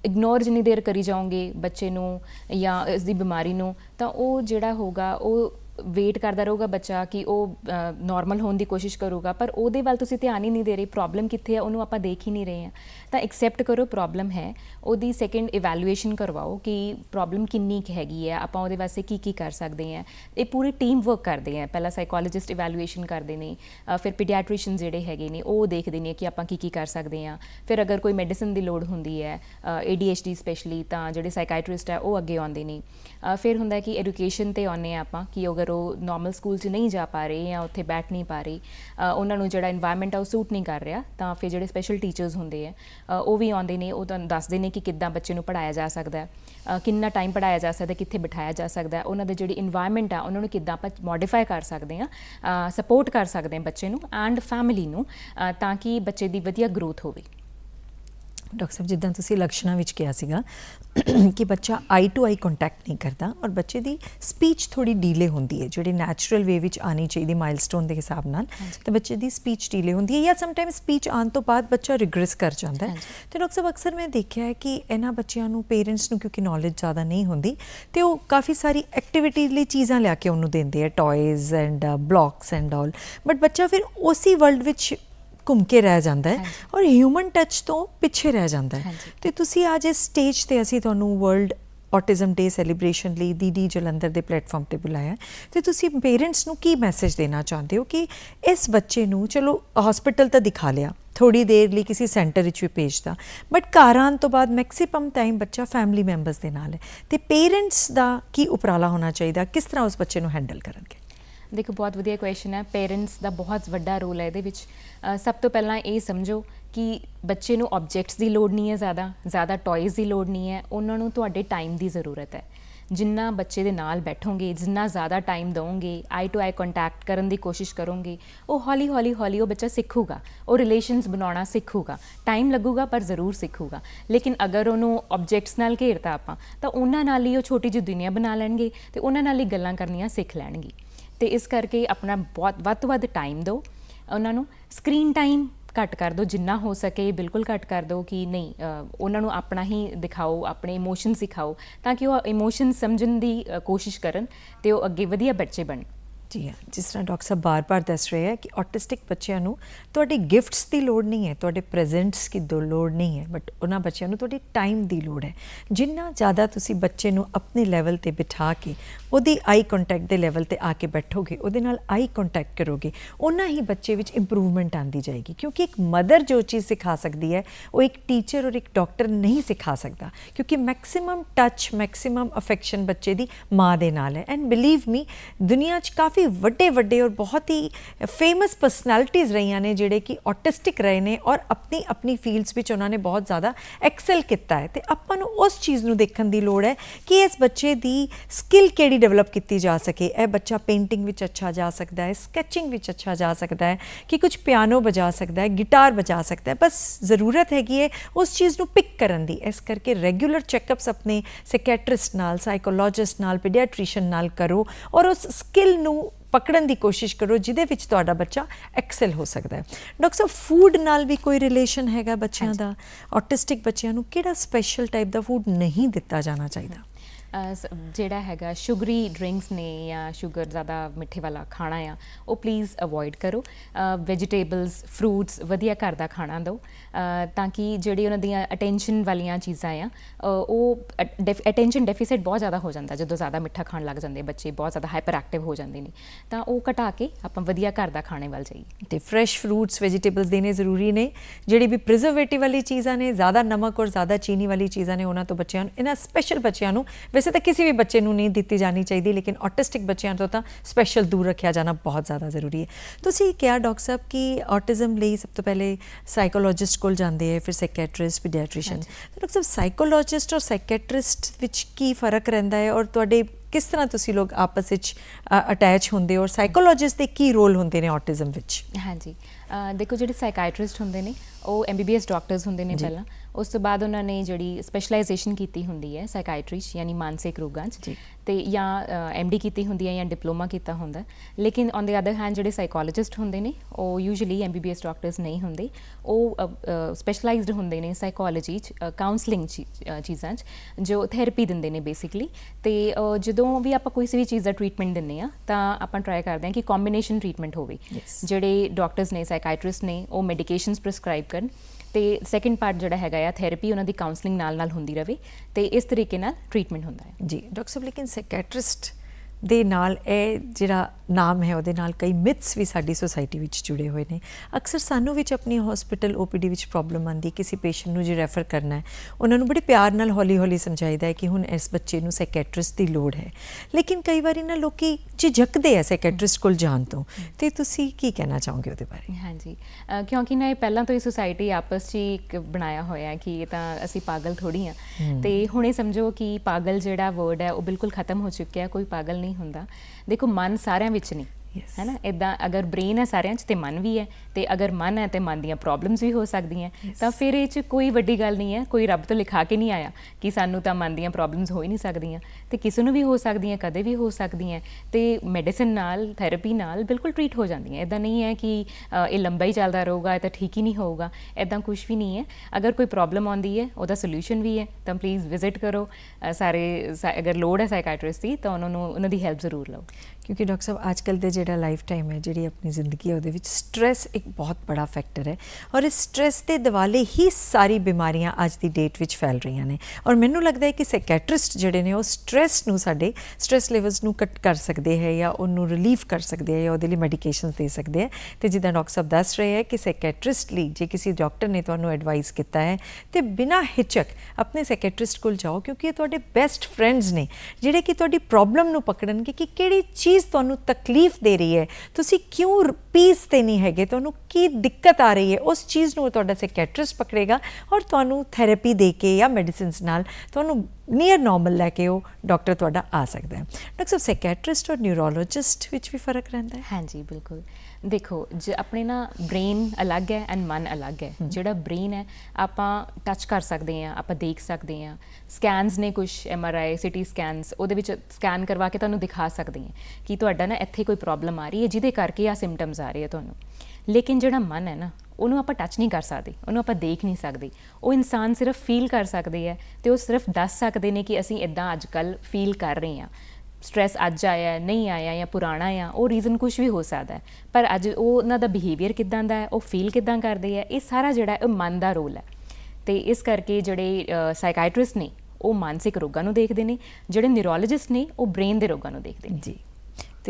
ਇਗਨੋਰ ਜਿੰਨੀ ਦੇਰ ਕਰੀ ਜਾਓਗੇ ਬੱਚੇ ਨੂੰ ਜਾਂ ਇਸ ਦੀ ਬਿਮਾਰੀ ਨੂੰ, ਤਾਂ ਉਹ ਜਿਹੜਾ ਹੋਗਾ ਉਹ ਵੇਟ ਕਰਦਾ ਰਹੂਗਾ ਬੱਚਾ ਕਿ ਉਹ ਨਾਰਮਲ ਹੋਣ ਦੀ ਕੋਸ਼ਿਸ਼ ਕਰੂਗਾ, ਪਰ ਉਹਦੇ ਵੱਲ ਤੁਸੀਂ ਧਿਆਨ ਹੀ ਨਹੀਂ ਦੇ ਰਹੇ ਪ੍ਰੋਬਲਮ ਕਿੱਥੇ ਹੈ ਉਹਨੂੰ ਆਪਾਂ ਦੇਖ ਹੀ ਨਹੀਂ ਰਹੇ ਹਾਂ ਤਾਂ ਐਕਸੈਪਟ ਕਰੋ ਪ੍ਰੋਬਲਮ ਹੈ। ਉਹਦੀ ਸੈਕੰਡ ਇਵੈਲੂਏਸ਼ਨ ਕਰਵਾਓ ਕਿ ਪ੍ਰੋਬਲਮ ਕਿੰਨੀ ਕੁ ਹੈਗੀ ਹੈ, ਆਪਾਂ ਉਹਦੇ ਵਾਸਤੇ ਕੀ ਕੀ ਕਰ ਸਕਦੇ ਹਾਂ ਇਹ ਪੂਰੀ ਟੀਮ ਵਰਕ ਕਰਦੇ ਆ। ਪਹਿਲਾਂ ਸਾਈਕੋਲੋਜਿਸਟ ਇਵੈਲੂਏਸ਼ਨ ਕਰਦੇ ਨੇ ਫਿਰ ਪੀਡੀਆਟ੍ਰੀਸ਼ੀਅਨ ਜਿਹੜੇ ਹੈਗੇ ਨੇ, ਉਹ ਦੇਖਦੇ ਨੇ ਕਿ ਆਪਾਂ ਕੀ ਕੀ ਕਰ ਸਕਦੇ ਹਾਂ ਫਿਰ ਅਗਰ ਕੋਈ ਮੈਡੀਸਿਨ ਦੀ ਲੋੜ ਹੁੰਦੀ ਹੈ ADHD ਸਪੈਸ਼ਲੀ ਤਾਂ ਜਿਹੜੇ ਸਾਈਕਾਇਟ੍ਰਿਸਟ ਹੈ ਉਹ ਅੱਗੇ ਆਉਂਦੇ ਨੇ। ਫਿਰ ਹੁੰਦਾ ਕਿ ਐਜੂਕੇਸ਼ਨ ਤੇ ਆਉਂਦੇ ਆ ਆਪਾਂ, ਕਿ ਅਗਰ ਅਗਰ ਉਹ ਨਾਰਮਲ ਸਕੂਲ 'ਚ ਨਹੀਂ ਜਾ ਪਾ ਰਹੇ ਜਾਂ ਉੱਥੇ ਬੈਠ ਨਹੀਂ ਪਾ ਰਹੇ ਉਹਨਾਂ ਨੂੰ ਜਿਹੜਾ এনवायरमेंट ਆ ਉਹ ਸੂਟ ਨਹੀਂ ਕਰ ਰਿਹਾ, ਤਾਂ ਫਿਰ ਜਿਹੜੇ ਸਪੈਸ਼ਲ ਟੀਚਰਸ ਹੁੰਦੇ ਆ ਉਹ ਵੀ ਆਉਂਦੇ ਨੇ, ਉਹ ਤੁਹਾਨੂੰ ਦੱਸਦੇ ਨੇ ਕਿ ਕਿੱਦਾਂ ਬੱਚੇ ਨੂੰ ਪੜਾਇਆ ਜਾ ਸਕਦਾ ਕਿੰਨਾ ਟਾਈਮ ਪੜਾਇਆ ਜਾ ਸਕਦਾ, ਕਿੱਥੇ ਬਿਠਾਇਆ ਜਾ ਸਕਦਾ, ਉਹਨਾਂ ਦੇ ਜਿਹੜੀ এনवायरमेंट ਆ, ਉਹਨਾਂ ਨੂੰ ਕਿੱਦਾਂ ਆਪਾਂ ਮੋਡੀਫਾਈ ਕਰ ਸਕਦੇ ਆ ਸਪੋਰਟ ਕਰ ਸਕਦੇ ਆ ਬੱਚੇ ਨੂੰ ਐਂਡ ਫੈਮਿਲੀ ਨੂੰ ਤਾਂ ਕਿ ਬੱਚੇ ਦੀ ਵਧੀਆ ਗਰੋਥ ਹੋਵੇ। ਡਾਕਟਰ ਸਾਹਿਬ ਜਿੱਦਾਂ ਤੁਸੀਂ ਲਕਸ਼ਣਾ ਵਿੱਚ ਕਿਹਾ ਸੀਗਾ ਕਿ ਬੱਚਾ ਆਈ ਟੂ ਆਈ ਕੰਟੈਕਟ ਨਹੀਂ ਕਰਦਾ ਔਰ ਬੱਚੇ ਦੀ ਸਪੀਚ ਥੋੜੀ ਡੀਲੇ ਹੁੰਦੀ ਹੈ ਜਿਹੜੀ ਨੈਚੁਰਲ ਵੇ ਵਿੱਚ ਆਣੀ ਚਾਹੀਦੀ ਮਾਈਲਸਟੋਨ ਦੇ ਹਿਸਾਬ ਨਾਲ ਤੇ ਬੱਚੇ ਦੀ ਸਪੀਚ ਡੀਲੇ ਹੁੰਦੀ ਹੈ ਜਾਂ ਸਮਟਾਈਮ ਸਪੀਚ ਆਉਣ ਤੋਂ ਬਾਅਦ ਬੱਚਾ ਰਿਗਰੈਸ ਕਰ ਜਾਂਦਾ ਹੈ। ਤੇ ਡਾਕਟਰ ਸਾਹਿਬ ਅਕਸਰ ਮੈਂ ਦੇਖਿਆ ਹੈ ਕਿ ਇਹਨਾਂ ਬੱਚਿਆਂ ਨੂੰ ਪੇਰੈਂਟਸ ਨੂੰ ਕਿਉਂਕਿ ਨੌਲੇਜ ਜ਼ਿਆਦਾ ਨਹੀਂ ਹੁੰਦੀ ਤੇ ਉਹ ਕਾਫੀ ਸਾਰੀ ਐਕਟੀਵਿਟੀ ਲਈ ਚੀਜ਼ਾਂ ਲਿਆ ਕੇ ਉਹਨੂੰ ਦਿੰਦੇ ਆ toys and blocks and all but ਬੱਚਾ ਫਿਰ ਉਸੇ ਵਰਲਡ ਵਿੱਚ ਘੁੰਮ ਕੇ ਰਹਿ ਜਾਂਦਾ ਹੈ। ਔਰ ਹਿਊਮਨ ਟੱਚ ਤੋਂ ਪਿੱਛੇ ਰਹਿ ਜਾਂਦਾ ਹੈ। ਤੇ ਤੁਸੀਂ ਅੱਜ ਇਸ ਸਟੇਜ ਤੇ ਅਸੀਂ ਤੁਹਾਨੂੰ ਵਰਲਡ ਆਟਿਜ਼ਮ ਡੇ ਸੈਲੀਬ੍ਰੇਸ਼ਨ ਲਈ ਡੀਡੀ ਜਲੰਧਰ ਦੇ ਪਲੇਟਫਾਰਮ ਤੇ ਬੁਲਾਇਆ। ਤੇ ਤੁਸੀਂ ਪੇਰੈਂਟਸ ਨੂੰ ਕੀ ਮੈਸੇਜ ਦੇਣਾ ਚਾਹੁੰਦੇ ਹੋ ਕਿ ਇਸ ਬੱਚੇ ਨੂੰ ਚਲੋ ਹਸਪੀਟਲ ਤਾਂ ਦਿਖਾ ਲਿਆ ਥੋੜੀ ਦੇਰ ਲਈ ਕਿਸੇ ਸੈਂਟਰ ਵਿੱਚ ਵੀ ਭੇਜਦਾ ਬਟ ਆਉਣ ਤੋਂ ਬਾਅਦ ਮੈਕਸਿਮਮ ਟਾਈਮ ਬੱਚਾ ਫੈਮਿਲੀ ਮੈਂਬਰਸ ਦੇ ਨਾਲ ਹੈ ਤੇ ਪੇਰੈਂਟਸ ਦਾ ਕੀ ਉਪਰਾਲਾ ਹੋਣਾ ਚਾਹੀਦਾ ਕਿਸ ਤਰ੍ਹਾਂ ਉਸ ਬੱਚੇ ਨੂੰ ਹੈਂਡਲ ਕਰਨਗੇ ਦੇਖੋ, ਬਹੁਤ ਵਧੀਆ ਕੁਐਸਚਨ ਹੈ। ਪੇਰੈਂਟਸ ਦਾ ਬਹੁਤ ਵੱਡਾ ਰੋਲ ਹੈ ਇਹਦੇ ਵਿੱਚ। ਸਭ ਤੋਂ ਪਹਿਲਾਂ ਇਹ ਸਮਝੋ ਕਿ ਬੱਚੇ ਨੂੰ ਆਬਜੈਕਟਸ ਦੀ ਲੋੜ ਨਹੀਂ ਹੈ ਜ਼ਿਆਦਾ ਜ਼ਿਆਦਾ ਟੌਇਜ਼ ਦੀ ਲੋੜ ਨਹੀਂ ਹੈ। ਉਹਨਾਂ ਨੂੰ ਤੁਹਾਡੇ ਟਾਈਮ ਦੀ ਜ਼ਰੂਰਤ ਹੈ। ਜਿੰਨਾ ਬੱਚੇ ਦੇ ਨਾਲ ਬੈਠੋਗੇ, ਜਿੰਨਾ ਜ਼ਿਆਦਾ ਟਾਈਮ ਦਿਓਗੇ ਆਈ ਟੂ ਆਈ ਕੰਟੈਕਟ ਕਰਨ ਦੀ ਕੋਸ਼ਿਸ਼ ਕਰੋਗੇ, ਉਹ ਹੌਲੀ ਹੌਲੀ ਹੌਲੀ ਉਹ ਬੱਚਾ ਸਿੱਖੂਗਾ। ਉਹ ਰਿਲੇਸ਼ਨਸ ਬਣਾਉਣਾ ਸਿੱਖੂਗਾ। ਟਾਈਮ ਲੱਗੂਗਾ, ਪਰ ਜ਼ਰੂਰ ਸਿੱਖੂਗਾ। ਲੇਕਿਨ ਅਗਰ ਉਹਨੂੰ ਆਬਜੈਕਟਸ ਨਾਲ ਘੇਰਤਾ ਆਪਾਂ, ਤਾਂ ਉਹਨਾਂ ਨਾਲ ਹੀ ਉਹ ਛੋਟੀ ਜਿਹੀ ਦੁਨੀਆ ਬਣਾ ਲੈਣਗੇ ਤੇ ਉਹਨਾਂ ਨਾਲ ਹੀ ਗੱਲਾਂ ਕਰਨੀਆਂ ਸਿੱਖ ਲੈਣਗੇ। ਤੇ ਇਸ ਕਰਕੇ ਆਪਣਾ ਬਹੁਤ ਵੱਧ ਤੋਂ ਵੱਧ ਟਾਈਮ ਦਿਓ। ਉਹਨਾਂ ਨੂੰ ਸਕਰੀਨ ਟਾਈਮ ਘੱਟ ਕਰ ਦਿਓ, ਜਿੰਨਾ ਹੋ ਸਕੇ ਬਿਲਕੁਲ ਘੱਟ ਕਰ ਦਿਓ ਕਿ ਨਹੀਂ ਉਹਨਾਂ ਨੂੰ ਆਪਣਾ ਹੀ ਦਿਖਾਓ, ਆਪਣੇ ਇਮੋਸ਼ਨ ਸਿਖਾਓ, ਤਾਂ ਕਿ ਉਹ ਇਮੋਸ਼ਨ ਸਮਝਣ ਦੀ ਕੋਸ਼ਿਸ਼ ਕਰਨ ਤੇ ਉਹ ਅੱਗੇ ਵਧੀਆ ਬੱਚੇ ਬਣਨ। ਜੀ ਹਾਂ ਜਿਸ ਤਰ੍ਹਾਂ ਡਾਕਟਰ ਸਾਹਿਬ ਬਾਰ-ਬਾਰ ਦੱਸ ਰਹੇ ਹੈ ਕਿ ਆਟਿਸਟਿਕ ਬੱਚਿਆਂ ਨੂੰ ਤੁਹਾਡੀ ਗਿਫਟਸ ਦੀ ਲੋੜ ਨਹੀਂ ਹੈ, ਤੁਹਾਡੇ ਪ੍ਰੈਜ਼ੈਂਟਸ ਦੀ ਦੋ ਲੋੜ ਨਹੀਂ ਹੈ ਬਟ ਉਹਨਾਂ ਬੱਚਿਆਂ ਨੂੰ ਤੁਹਾਡੀ ਟਾਈਮ ਦੀ ਲੋੜ ਹੈ। ਜਿੰਨਾ ਜ਼ਿਆਦਾ ਤੁਸੀਂ ਬੱਚੇ ਨੂੰ ਆਪਣੇ ਲੈਵਲ ਤੇ ਬਿਠਾ ਕੇ, ਉਹਦੀ ਆਈ ਕੰਟੈਕਟ ਦੇ ਲੈਵਲ ਤੇ ਆ ਕੇ ਬੈਠੋਗੇ, ਉਹਦੇ ਨਾਲ ਆਈ ਕੰਟੈਕਟ ਕਰੋਗੇ ਉਹਨਾਂ ਹੀ ਬੱਚੇ ਵਿੱਚ ਇੰਪਰੂਵਮੈਂਟ ਆਂਦੀ ਜਾਏਗੀ। ਕਿਉਂਕਿ ਇੱਕ ਮਦਰ ਜੋ ਚੀਜ਼ ਸਿਖਾ ਸਕਦੀ ਹੈ, ਉਹ ਇੱਕ ਟੀਚਰ ਔਰ ਇੱਕ ਡਾਕਟਰ ਨਹੀਂ ਸਿਖਾ ਸਕਦਾ। ਕਿਉਂਕਿ ਮੈਕਸਿਮਮ ਟੱਚ ਮੈਕਸਿਮਮ ਅਫੈਕਸ਼ਨ ਬੱਚੇ ਦੀ ਮਾਂ ਦੇ ਨਾਲ ਹੈ। ਐਂਡ ਬਿਲੀਵ ਮੀ ਦੁਨੀਆ 'ਚ ਕਾਫੀ ਹੀ ਵੱਡੇ ਵੱਡੇ ਔਰ ਬਹੁਤ ਹੀ ਫੇਮਸ ਪਰਸਨੈਲਿਟੀਜ਼ ਰਹੀਆਂ ਨੇ ਜਿਹੜੇ ਕਿ ਆਟਿਸਟਿਕ ਰਹੇ ਨੇ ਔਰ ਆਪਣੀ ਆਪਣੀ ਫੀਲਡਸ ਵਿੱਚ ਉਹਨਾਂ ਨੇ ਬਹੁਤ ਜ਼ਿਆਦਾ ਐਕਸਲ ਕੀਤਾ ਹੈ। ਤੇ ਆਪਾਂ ਨੂੰ ਉਸ ਚੀਜ਼ ਨੂੰ ਦੇਖਣ ਦੀ ਲੋੜ ਹੈ ਕਿ ਇਸ ਬੱਚੇ ਦੀ ਸਕਿੱਲ ਕਿਹੜੀ ਡਿਵੈਲਪ ਕੀਤੀ ਜਾ ਸਕੇ। ਇਹ ਬੱਚਾ ਪੇਂਟਿੰਗ ਵਿੱਚ ਅੱਛਾ ਜਾ ਸਕਦਾ ਹੈ ਸਕੈਚਿੰਗ ਵਿੱਚ ਅੱਛਾ ਜਾ ਸਕਦਾ ਹੈ ਕਿ ਕੁਝ ਪਿਆਨੋ ਵਜਾ ਸਕਦਾ ਹੈ ਗਿਟਾਰ ਵਜਾ ਸਕਦਾ ਹੈ। ਬਸ ਜ਼ਰੂਰਤ ਹੈਗੀ ਹੈ ਉਸ ਚੀਜ਼ ਨੂੰ ਪਿਕ ਕਰਨ ਦੀ। ਇਸ ਕਰਕੇ ਰੈਗੂਲਰ ਚੈੱਕਅਪਸ ਆਪਣੇ ਸਾਈਕੈਟ੍ਰਿਸਟ ਨਾਲ ਸਾਈਕੋਲੋਜਿਸਟ ਨਾਲ ਪੀਡੀਆਟ੍ਰੀਸ਼ੀਅਨ ਨਾਲ ਕਰੋ ਔਰ ਉਸ ਸਕਿੱਲ ਨੂੰ ਪਕੜਨ ਦੀ ਕੋਸ਼ਿਸ਼ ਕਰੋ ਜਿਹਦੇ ਵਿੱਚ ਤੁਹਾਡਾ ਬੱਚਾ ਐਕਸਲ ਹੋ ਸਕਦਾ ਹੈ। ਡਾਕਟਰ ਸਾਹਿਬ ਫੂਡ ਨਾਲ ਵੀ ਕੋਈ ਰਿਲੇਸ਼ਨ ਹੈਗਾ ਬੱਚਿਆਂ ਦਾ? ਆਟਿਸਟਿਕ ਬੱਚਿਆਂ ਨੂੰ ਕਿਹੜਾ ਸਪੈਸ਼ਲ ਟਾਈਪ ਦਾ ਫੂਡ ਨਹੀਂ ਦਿੱਤਾ ਜਾਣਾ ਚਾਹੀਦਾ? ਜਿਹੜਾ ਹੈਗਾ ਸ਼ੂਗਰੀ ਡਰਿੰਕਸ ਨੇ ਜਾਂ ਸ਼ੂਗਰ ਜ਼ਿਆਦਾ ਮਿੱਠੇ ਵਾਲਾ ਖਾਣਾ ਆ ਉਹ ਪਲੀਜ਼ ਅਵੋਇਡ ਕਰੋ। ਵੈਜੀਟੇਬਲਸ ਫਰੂਟਸ ਵਧੀਆ ਘਰ ਦਾ ਖਾਣਾ ਦਿਓ ਤਾਂ ਕਿ ਜਿਹੜੀ ਉਹਨਾਂ ਦੀਆਂ ਅਟੈਂਸ਼ਨ ਵਾਲੀਆਂ ਚੀਜ਼ਾਂ ਆ ਅ, ਉਹ ਅਟੈਂਸ਼ਨ ਡੈਫਿਸਿਟ ਬਹੁਤ ਜ਼ਿਆਦਾ ਹੋ ਜਾਂਦਾ ਜਦੋਂ ਜ਼ਿਆਦਾ ਮਿੱਠਾ ਖਾਣ ਲੱਗ ਜਾਂਦੇ ਬੱਚੇ ਬਹੁਤ ਜ਼ਿਆਦਾ ਹਾਈਪਰ ਐਕਟਿਵ ਹੋ ਜਾਂਦੇ ਨੇ। ਤਾਂ ਉਹ ਘਟਾ ਕੇ ਆਪਾਂ ਵਧੀਆ ਘਰ ਦਾ ਖਾਣੇ ਵੱਲ ਜਾਈਏ। ਤੇ ਫਰੈਸ਼ ਫਰੂਟਸ ਵੈਜੀਟੇਬਲਸ ਦੇਣੇ ਜ਼ਰੂਰੀ ਨੇ। ਜਿਹੜੀ ਵੀ ਪ੍ਰੀਜ਼ਰਵੇਟਿਵ ਵਾਲੀ ਚੀਜ਼ਾਂ ਨੇ ਜ਼ਿਆਦਾ ਨਮਕ ਔਰ ਜ਼ਿਆਦਾ ਚੀਨੀ ਵਾਲੀ ਚੀਜ਼ਾਂ ਨੇ ਉਹਨਾਂ ਤੋਂ ਬੱਚਿਆਂ ਨੂੰ ਇਹਨਾਂ ਸਪੈਸ਼ਲ ਬੱਚਿਆਂ ਨੂੰ ਵੈਸੇ ਤਾਂ ਕਿਸੇ ਵੀ ਬੱਚੇ ਨੂੰ ਨਹੀਂ ਦਿੱਤੀ ਜਾਣੀ ਚਾਹੀਦੀ ਲੇਕਿਨ ਆਟਿਸਟਿਕ ਬੱਚਿਆਂ ਤੋਂ ਤਾਂ ਸਪੈਸ਼ਲ ਦੂਰ ਰੱਖਿਆ ਜਾਣਾ ਬਹੁਤ ਜ਼ਿਆਦਾ ਜ਼ਰੂਰੀ ਹੈ। ਤੁਸੀਂ ਕਿਹਾ ਡਾਕਟਰ ਸਾਹਿਬ ਕਿ ਆਟਿਜ਼ਮ ਲਈ ਸਭ ਤੋਂ ਪਹਿਲੇ ਸਾਈਕੋਲੋਜਿਸਟ ਕੋਲ ਜਾਂਦੇ ਹੈ ਫਿਰ ਸਾਈਕੈਟ੍ਰਿਸਟ ਪੀਡੀਆਟ੍ਰੀਸ਼ੀਅਨ ਡਾਕਟਰ ਸਾਹਿਬ ਸਾਈਕੋਲੋਜਿਸਟ ਔਰ ਸਾਈਕੈਟ੍ਰਿਸਟ ਵਿੱਚ ਕੀ ਫ਼ਰਕ ਰਹਿੰਦਾ ਹੈ ਔਰ ਤੁਹਾਡੇ ਕਿਸ ਤਰ੍ਹਾਂ ਤੁਸੀਂ ਲੋਕ ਆਪਸ ਵਿੱਚ ਅਟੈਚ ਹੁੰਦੇ ਹੋ ਔਰ ਸਾਈਕੋਲੋਜਿਸਟ ਦੇ ਕੀ ਰੋਲ ਹੁੰਦੇ ਨੇ ਆਟਿਜ਼ਮ ਵਿੱਚ? ਹਾਂਜੀ। ਦੇਖੋ ਜਿਹੜੇ ਸਾਈਕਾਇਟ੍ਰਿਸਟ ਹੁੰਦੇ ਨੇ ਉਹ ਐਮਬੀਬੀਐਸ ਡਾਕਟਰਸ ਹੁੰਦੇ ਨੇ ਪਹਿਲਾਂ। ਉਸ ਤੋਂ ਬਾਅਦ ਉਹਨਾਂ ਨੇ ਜਿਹੜੀ ਸਪੈਸ਼ਲਾਈਜੇਸ਼ਨ ਕੀਤੀ ਹੁੰਦੀ ਹੈ ਸਾਈਕਾਇਟਰੀ 'ਚ ਯਾਨੀ ਮਾਨਸਿਕ ਰੋਗਾਂ 'ਚ। ਤੇ ਜਾਂ ਐਮਡੀ ਕੀਤੀ ਹੁੰਦੀ ਹੈ ਜਾਂ ਡਿਪਲੋਮਾ ਕੀਤਾ ਹੁੰਦਾ। ਲੇਕਿਨ ਔਨ ਦੀ ਅਦਰ ਹੈਂਡ ਜਿਹੜੇ ਸਾਈਕੋਲੋਜਿਸਟ ਹੁੰਦੇ ਨੇ ਉਹ ਯੂਜੂਲੀ ਐਮਬੀਬੀਐਸ ਡਾਕਟਰਸ ਨਹੀਂ ਹੁੰਦੇ। ਉਹ ਸਪੈਸ਼ਲਾਈਜ਼ਡ ਹੁੰਦੇ ਨੇ ਸਾਈਕੋਲੋਜੀ 'ਚ ਕਾਉਂਸਲਿੰਗ ਚੀਜ਼ਾਂ 'ਚ ਜੋ ਥੈਰੇਪੀ ਦਿੰਦੇ ਨੇ ਬੇਸਿਕਲੀ ਤੇ ਜਦੋਂ ਵੀ ਆਪਾਂ ਕੋਈ ਵੀ ਚੀਜ਼ ਦਾ ਟ੍ਰੀਟਮੈਂਟ ਦਿੰਨੇ ਆ ਤਾਂ ਆਪਾਂ ਟਰਾਈ ਕਰਦੇ ਹਾਂ ਕਿ ਕੰਬੀਨੇਸ਼ਨ ਟ੍ਰੀਟਮੈਂਟ ਹੋਵੇ. ਜਿਹੜੇ ਡਾਕਟਰਸ ਨੇ ਸਾਈਕਾਇਟ੍ਰਿਸਟ ਨੇ ਉਹ ਮੈਡੀਕੇਸ਼ਨਸ ਪ੍ਰਿਸਕ੍ਰਾਈਬ ਕਰਨ। ਤੇ ਸੈਕੰਡ ਪਾਰਟ ਜਿਹੜਾ ਹੈਗਾ ਆ ਥੈਰੇਪੀ ਉਹਨਾਂ ਦੀ ਕਾਉਂਸਲਿੰਗ ਨਾਲ ਨਾਲ ਹੁੰਦੀ ਰਵੇ ਤੇ ਇਸ ਤਰੀਕੇ ਨਾਲ ਟ੍ਰੀਟਮੈਂਟ ਹੁੰਦਾ ਹੈ। ਜੀ ਡਾਕਟਰ ਸਾਹਿਬ, ਲੇਕਿਨ ਸਾਈਕੈਟ੍ਰਿਸਟ ਦੇ ਨਾਲ ਇਹ ਜਿਹੜਾ ਨਾਮ ਹੈ ਉਹਦੇ ਨਾਲ ਕਈ ਮਿਥਸ ਵੀ ਸਾਡੀ ਸੋਸਾਇਟੀ ਵਿੱਚ ਜੁੜੇ ਹੋਏ ਨੇ। ਅਕਸਰ ਸਾਨੂੰ ਵਿੱਚ ਆਪਣੀ ਹਸਪੀਟਲ ਓਪੀਡੀ ਵਿੱਚ ਪ੍ਰੋਬਲਮ ਆਂਦੀ ਕਿਸੇ ਪੇਸ਼ੈਂਟ ਨੂੰ ਜੇ ਰੈਫਰ ਕਰਨਾ ਹੈ ਉਹਨਾਂ ਨੂੰ ਬੜੇ ਪਿਆਰ ਨਾਲ ਹੌਲੀ-ਹੌਲੀ ਸਮਝਾਈਦਾ ਹੈ ਕਿ ਹੁਣ ਇਸ ਬੱਚੇ ਨੂੰ ਸਾਈਕੈਟ੍ਰਿਸਟ ਦੀ ਲੋੜ ਹੈ। ਲੇਕਿਨ ਕਈ ਵਾਰੀ ਨਾ ਲੋਕੀ ਝਿਜਕਦੇ ਆ ਸਾਈਕੈਟ੍ਰਿਸਟ ਕੋਲ ਜਾਣ ਤੋਂ ਤੇ ਤੁਸੀਂ ਕੀ ਕਹਿਣਾ ਚਾਹੋਗੇ ਉਹਦੇ ਬਾਰੇ? ਹਾਂਜੀ। ਕਿਉਂਕਿ ਨਾ ਇਹ ਪਹਿਲਾਂ ਤੋਂ ਹੀ ਸੁਸਾਇਟੀ ਆਪਸ 'ਚ ਹੀ ਇੱਕ ਬਣਾਇਆ ਹੋਇਆ ਹੈ ਕਿ ਇਹ ਤਾਂ ਅਸੀਂ ਪਾਗਲ ਥੋੜੀ ਆ ਤੇ ਹੁਣ ਸਮਝੋ ਕਿ ਪਾਗਲ ਜਿਹੜਾ ਵਰਡ ਹੈ ਉਹ ਬਿਲਕੁਲ ਖਤਮ ਹੋ ਚੁੱਕਿਆ ਕੋਈ ਪਾਗਲ ਨਹੀਂ ਹੁੰਦਾ। ਦੇਖੋ ਮਨ ਸਾਰਿਆਂ ਵਿੱਚ ਨਹੀਂ। ਹੈ ਨਾ? ਇਦਾਂ ਅਗਰ ਬ੍ਰੇਨ ਹੈ ਸਾਰਿਆਂ 'ਚ ਤੇ ਮਨ ਵੀ ਹੈ ਤੇ ਅਗਰ ਮਨ ਹੈ ਤੇ ਮਨ ਦੀਆਂ ਪ੍ਰੋਬਲਮਸ ਵੀ ਹੋ ਸਕਦੀਆਂ ਤਾਂ ਫਿਰ ਇਹ 'ਚ ਕੋਈ ਵੱਡੀ ਗੱਲ ਨਹੀਂ ਹੈ ਕੋਈ ਰੱਬ ਤੋਂ ਲਿਖਾ ਕੇ ਨਹੀਂ ਆਇਆ ਕਿ ਸਾਨੂੰ ਤਾਂ ਮਨ ਦੀਆਂ ਪ੍ਰੋਬਲਮਸ ਹੋ ਹੀ ਨਹੀਂ ਸਕਦੀਆਂ ਤੇ ਕਿਸੇ ਨੂੰ ਵੀ ਹੋ ਸਕਦੀਆਂ ਕਦੇ ਵੀ ਹੋ ਸਕਦੀਆਂ ਤੇ ਮੈਡੀਸਿਨ ਨਾਲ ਥੈਰੇਪੀ ਨਾਲ ਬਿਲਕੁਲ ਟ੍ਰੀਟ ਹੋ ਜਾਂਦੀਆਂ ਇਦਾਂ ਨਹੀਂ ਹੈ ਕਿ ਇਹ ਲੰਬਾ ਹੀ ਚੱਲਦਾ ਰਹੂਗਾ ਇਹ ਤਾਂ ਠੀਕ ਹੀ ਨਹੀਂ ਹੋਊਗਾ ਇਦਾਂ ਕੁਝ ਵੀ ਨਹੀਂ ਹੈ। ਅਗਰ ਕੋਈ ਪ੍ਰੋਬਲਮ ਆਉਂਦੀ ਹੈ ਉਹਦਾ ਸੋਲੂਸ਼ਨ ਵੀ ਹੈ ਤਾਂ ਪਲੀਜ਼ ਵਿਜ਼ਿਟ ਕਰੋ। ਸਾਰੇ ਅਗਰ ਲੋੜ ਹੈ ਸਾਈਕਾਇਟ੍ਰਿਸਟ ਦੀ ਤਾਂ ਉਹਨਾਂ ਨੂੰ ਉਹਨਾਂ ਦੀ ਹੈਲਪ ਜ਼ਰੂਰ ਲਓ। ਕਿਉਂਕਿ ਡਾਕਟਰ ਸਾਹਿਬ ਅੱਜ ਕੱਲ ਦੇ ਜਿਹੜਾ ਲਾਈਫ ਟਾਈਮ ਹੈ, ਜਿਹੜੀ ਆਪਣੀ ਜ਼ਿੰਦਗੀ ਹੈ, ਉਹਦੇ ਵਿੱਚ ਸਟ्रेस ਇੱਕ ਬਹੁਤ ਬੜਾ ਫੈਕਟਰ ਹੈ ਔਰ ਇਸ ਸਟ्रेस ਦੇ ਦਿਵਾਲੇ ਹੀ ਸਾਰੀ ਬਿਮਾਰੀਆਂ ਅੱਜ ਦੀ ਡੇਟ ਵਿੱਚ ਫੈਲ ਰਹੀਆਂ ਨੇ ਔਰ ਮੈਨੂੰ ਲੱਗਦਾ ਹੈ ਕਿ ਸਾਈਕੈਟ੍ਰਿਸਟ ਜਿਹੜੇ ਨੇ, ਉਹ ਸਟ्रेस ਨੂੰ ਸਾਡੇ ਸਟ्रेस ਲੈਵਲਸ ਨੂੰ ਕੱਟ ਕਰ ਸਕਦੇ ਹੈ ਜਾਂ ਉਹਨੂੰ ਰਿਲੀਫ ਕਰ ਸਕਦੇ ਹੈ ਜਾਂ ਉਹਦੇ ਲਈ ਮੈਡੀਕੇਸ਼ਨਸ ਦੇ ਸਕਦੇ ਹੈ ਤੇ ਜਿੱਦਾਂ ਡਾਕਟਰ ਸਾਹਿਬ ਦੱਸ ਰਹੇ ਹੈ ਕਿ ਸਾਈਕੈਟ੍ਰਿਸਟ ਲਈ ਜੇ ਕਿਸੇ ਡਾਕਟਰ ਨੇ ਤੁਹਾਨੂੰ ਐਡਵਾਈਸ ਕੀਤਾ ਹੈ ਤੇ ਬਿਨਾਂ ਹਿਚਕ ਆਪਣੇ ਸਾਈਕੈਟ੍ਰਿਸਟ ਕੋਲ ਜਾਓ ਕਿਉਂਕਿ ਇਹ ਤੁਹਾਡੇ ਬੈਸਟ ਫਰੈਂਡਸ ਨੇ ਜਿਹੜੇ ਕਿ ਤੁਹਾਡੀ ਪ੍ਰੋਬਲਮ ਨੂੰ ਪਕੜਨਗੇ ਕਿ ਕਿਹੜੀ ਚੀਜ਼ ਤੁਹਾਨੂੰ ਤਕਲੀਫ ਦੇ ਦੇ ਰਹੀ ਹੈ। ਤੁਸੀਂ ਕਿਉਂ ਪੀਸ ਤੇ ਨਹੀਂ ਹੈਗੇ? ਤੁਹਾਨੂੰ ਕੀ ਦਿੱਕਤ ਆ ਰਹੀ ਹੈ? ਉਸ ਚੀਜ਼ ਨੂੰ ਤੁਹਾਡਾ ਸਾਈਕੈਟ੍ਰਿਸਟ ਪਕੜੇਗਾ ਔਰ ਤੁਹਾਨੂੰ ਥੈਰੇਪੀ ਦੇ ਕੇ ਜਾਂ ਮੈਡੀਸਿਨਸ ਨਾਲ ਤੁਹਾਨੂੰ ਨੀਅਰ ਨਾਰਮਲ ਲੈ ਕੇ ਉਹ ਡਾਕਟਰ ਤੁਹਾਡਾ ਆ ਸਕਦਾ ਹੈ। ਡਾਕਟਰ ਸਾਹਿਬ ਸਾਈਕੈਟ੍ਰਿਸਟ ਔਰ ਨਿਊਰੋਲੋਜਿਸਟ ਵਿੱਚ ਵੀ ਫ਼ਰਕ ਰਹਿੰਦਾ ਹੈ? ਹਾਂਜੀ ਬਿਲਕੁਲ। ਦੇਖੋ ਜੇ ਆਪਣੇ ਨਾ ਬ੍ਰੇਨ ਅਲੱਗ ਹੈ ਐਂਡ ਮਨ ਅਲੱਗ ਹੈ। ਜਿਹੜਾ ਬ੍ਰੇਨ ਹੈ ਆਪਾਂ ਟੱਚ ਕਰ ਸਕਦੇ ਹਾਂ ਆਪਾਂ ਦੇਖ ਸਕਦੇ ਹਾਂ। ਸਕੈਨਸ ਨੇ ਕੁਝ ਐਮਆਰਆਈ ਸਿਟੀ ਸਕੈਨਸ ਉਹਦੇ ਵਿੱਚ ਸਕੈਨ ਕਰਵਾ ਕੇ ਤੁਹਾਨੂੰ ਦਿਖਾ ਸਕਦੇ ਹਾਂ ਕਿ ਤੁਹਾਡਾ ਨਾ ਇੱਥੇ ਕੋਈ ਪ੍ਰੋਬਲਮ ਆ ਰਹੀ ਹੈ ਜਿਹਦੇ ਕਰਕੇ ਆ ਸਿੰਪਟਮਸ ਆ ਰਹੇ ਆ ਤੁਹਾਨੂੰ। ਲੇਕਿਨ ਜਿਹੜਾ ਮਨ ਹੈ ਨਾ ਉਹਨੂੰ ਆਪਾਂ ਟੱਚ ਨਹੀਂ ਕਰ ਸਕਦੇ, ਉਹਨੂੰ ਆਪਾਂ ਦੇਖ ਨਹੀਂ ਸਕਦੇ। ਉਹ ਇਨਸਾਨ ਸਿਰਫ ਫੀਲ ਕਰ ਸਕਦੇ ਹੈ ਤੇ ਉਹ ਸਿਰਫ ਦੱਸ ਸਕਦੇ ਨੇ ਕਿ ਅਸੀਂ ਇਦਾਂ ਅੱਜ ਕੱਲ ਫੀਲ ਕਰ ਰਹੇ ਹਾਂ। ਸਟ੍ਰੈਸ ਅੱਜ ਆਇਆ ਨਹੀਂ ਆਇਆ ਜਾਂ ਪੁਰਾਣਾ ਆ, ਉਹ ਰੀਜ਼ਨ ਕੁਝ ਵੀ ਹੋ ਸਕਦਾ ਹੈ। ਪਰ ਅੱਜ ਉਹ ਉਹਨਾਂ ਦਾ ਬਿਹੇਵੀਅਰ ਕਿਦਾਂ ਦਾ ਹੈ, ਉਹ ਫੀਲ ਕਿਦਾਂ ਕਰਦੇ ਆ ਇਹ ਸਾਰਾ ਜਿਹੜਾ ਹੈ, ਉਹ ਮਨ ਦਾ ਰੋਲ ਹੈ। ਤੇ ਇਸ ਕਰਕੇ ਜਿਹੜੇ ਸਾਈਕਾਇਟ੍ਰਿਸਟ ਨੇ, ਉਹ ਮਾਨਸਿਕ ਰੋਗਾਂ ਨੂੰ ਦੇਖਦੇ ਨੇ, ਜਿਹੜੇ ਨਿਊਰੋਲੋਜਿਸਟ ਨੇ, ਉਹ ਬ੍ਰੇਨ ਦੇ ਰੋਗਾਂ ਨੂੰ ਦੇਖਦੇ ਨੇ। ਜੀ।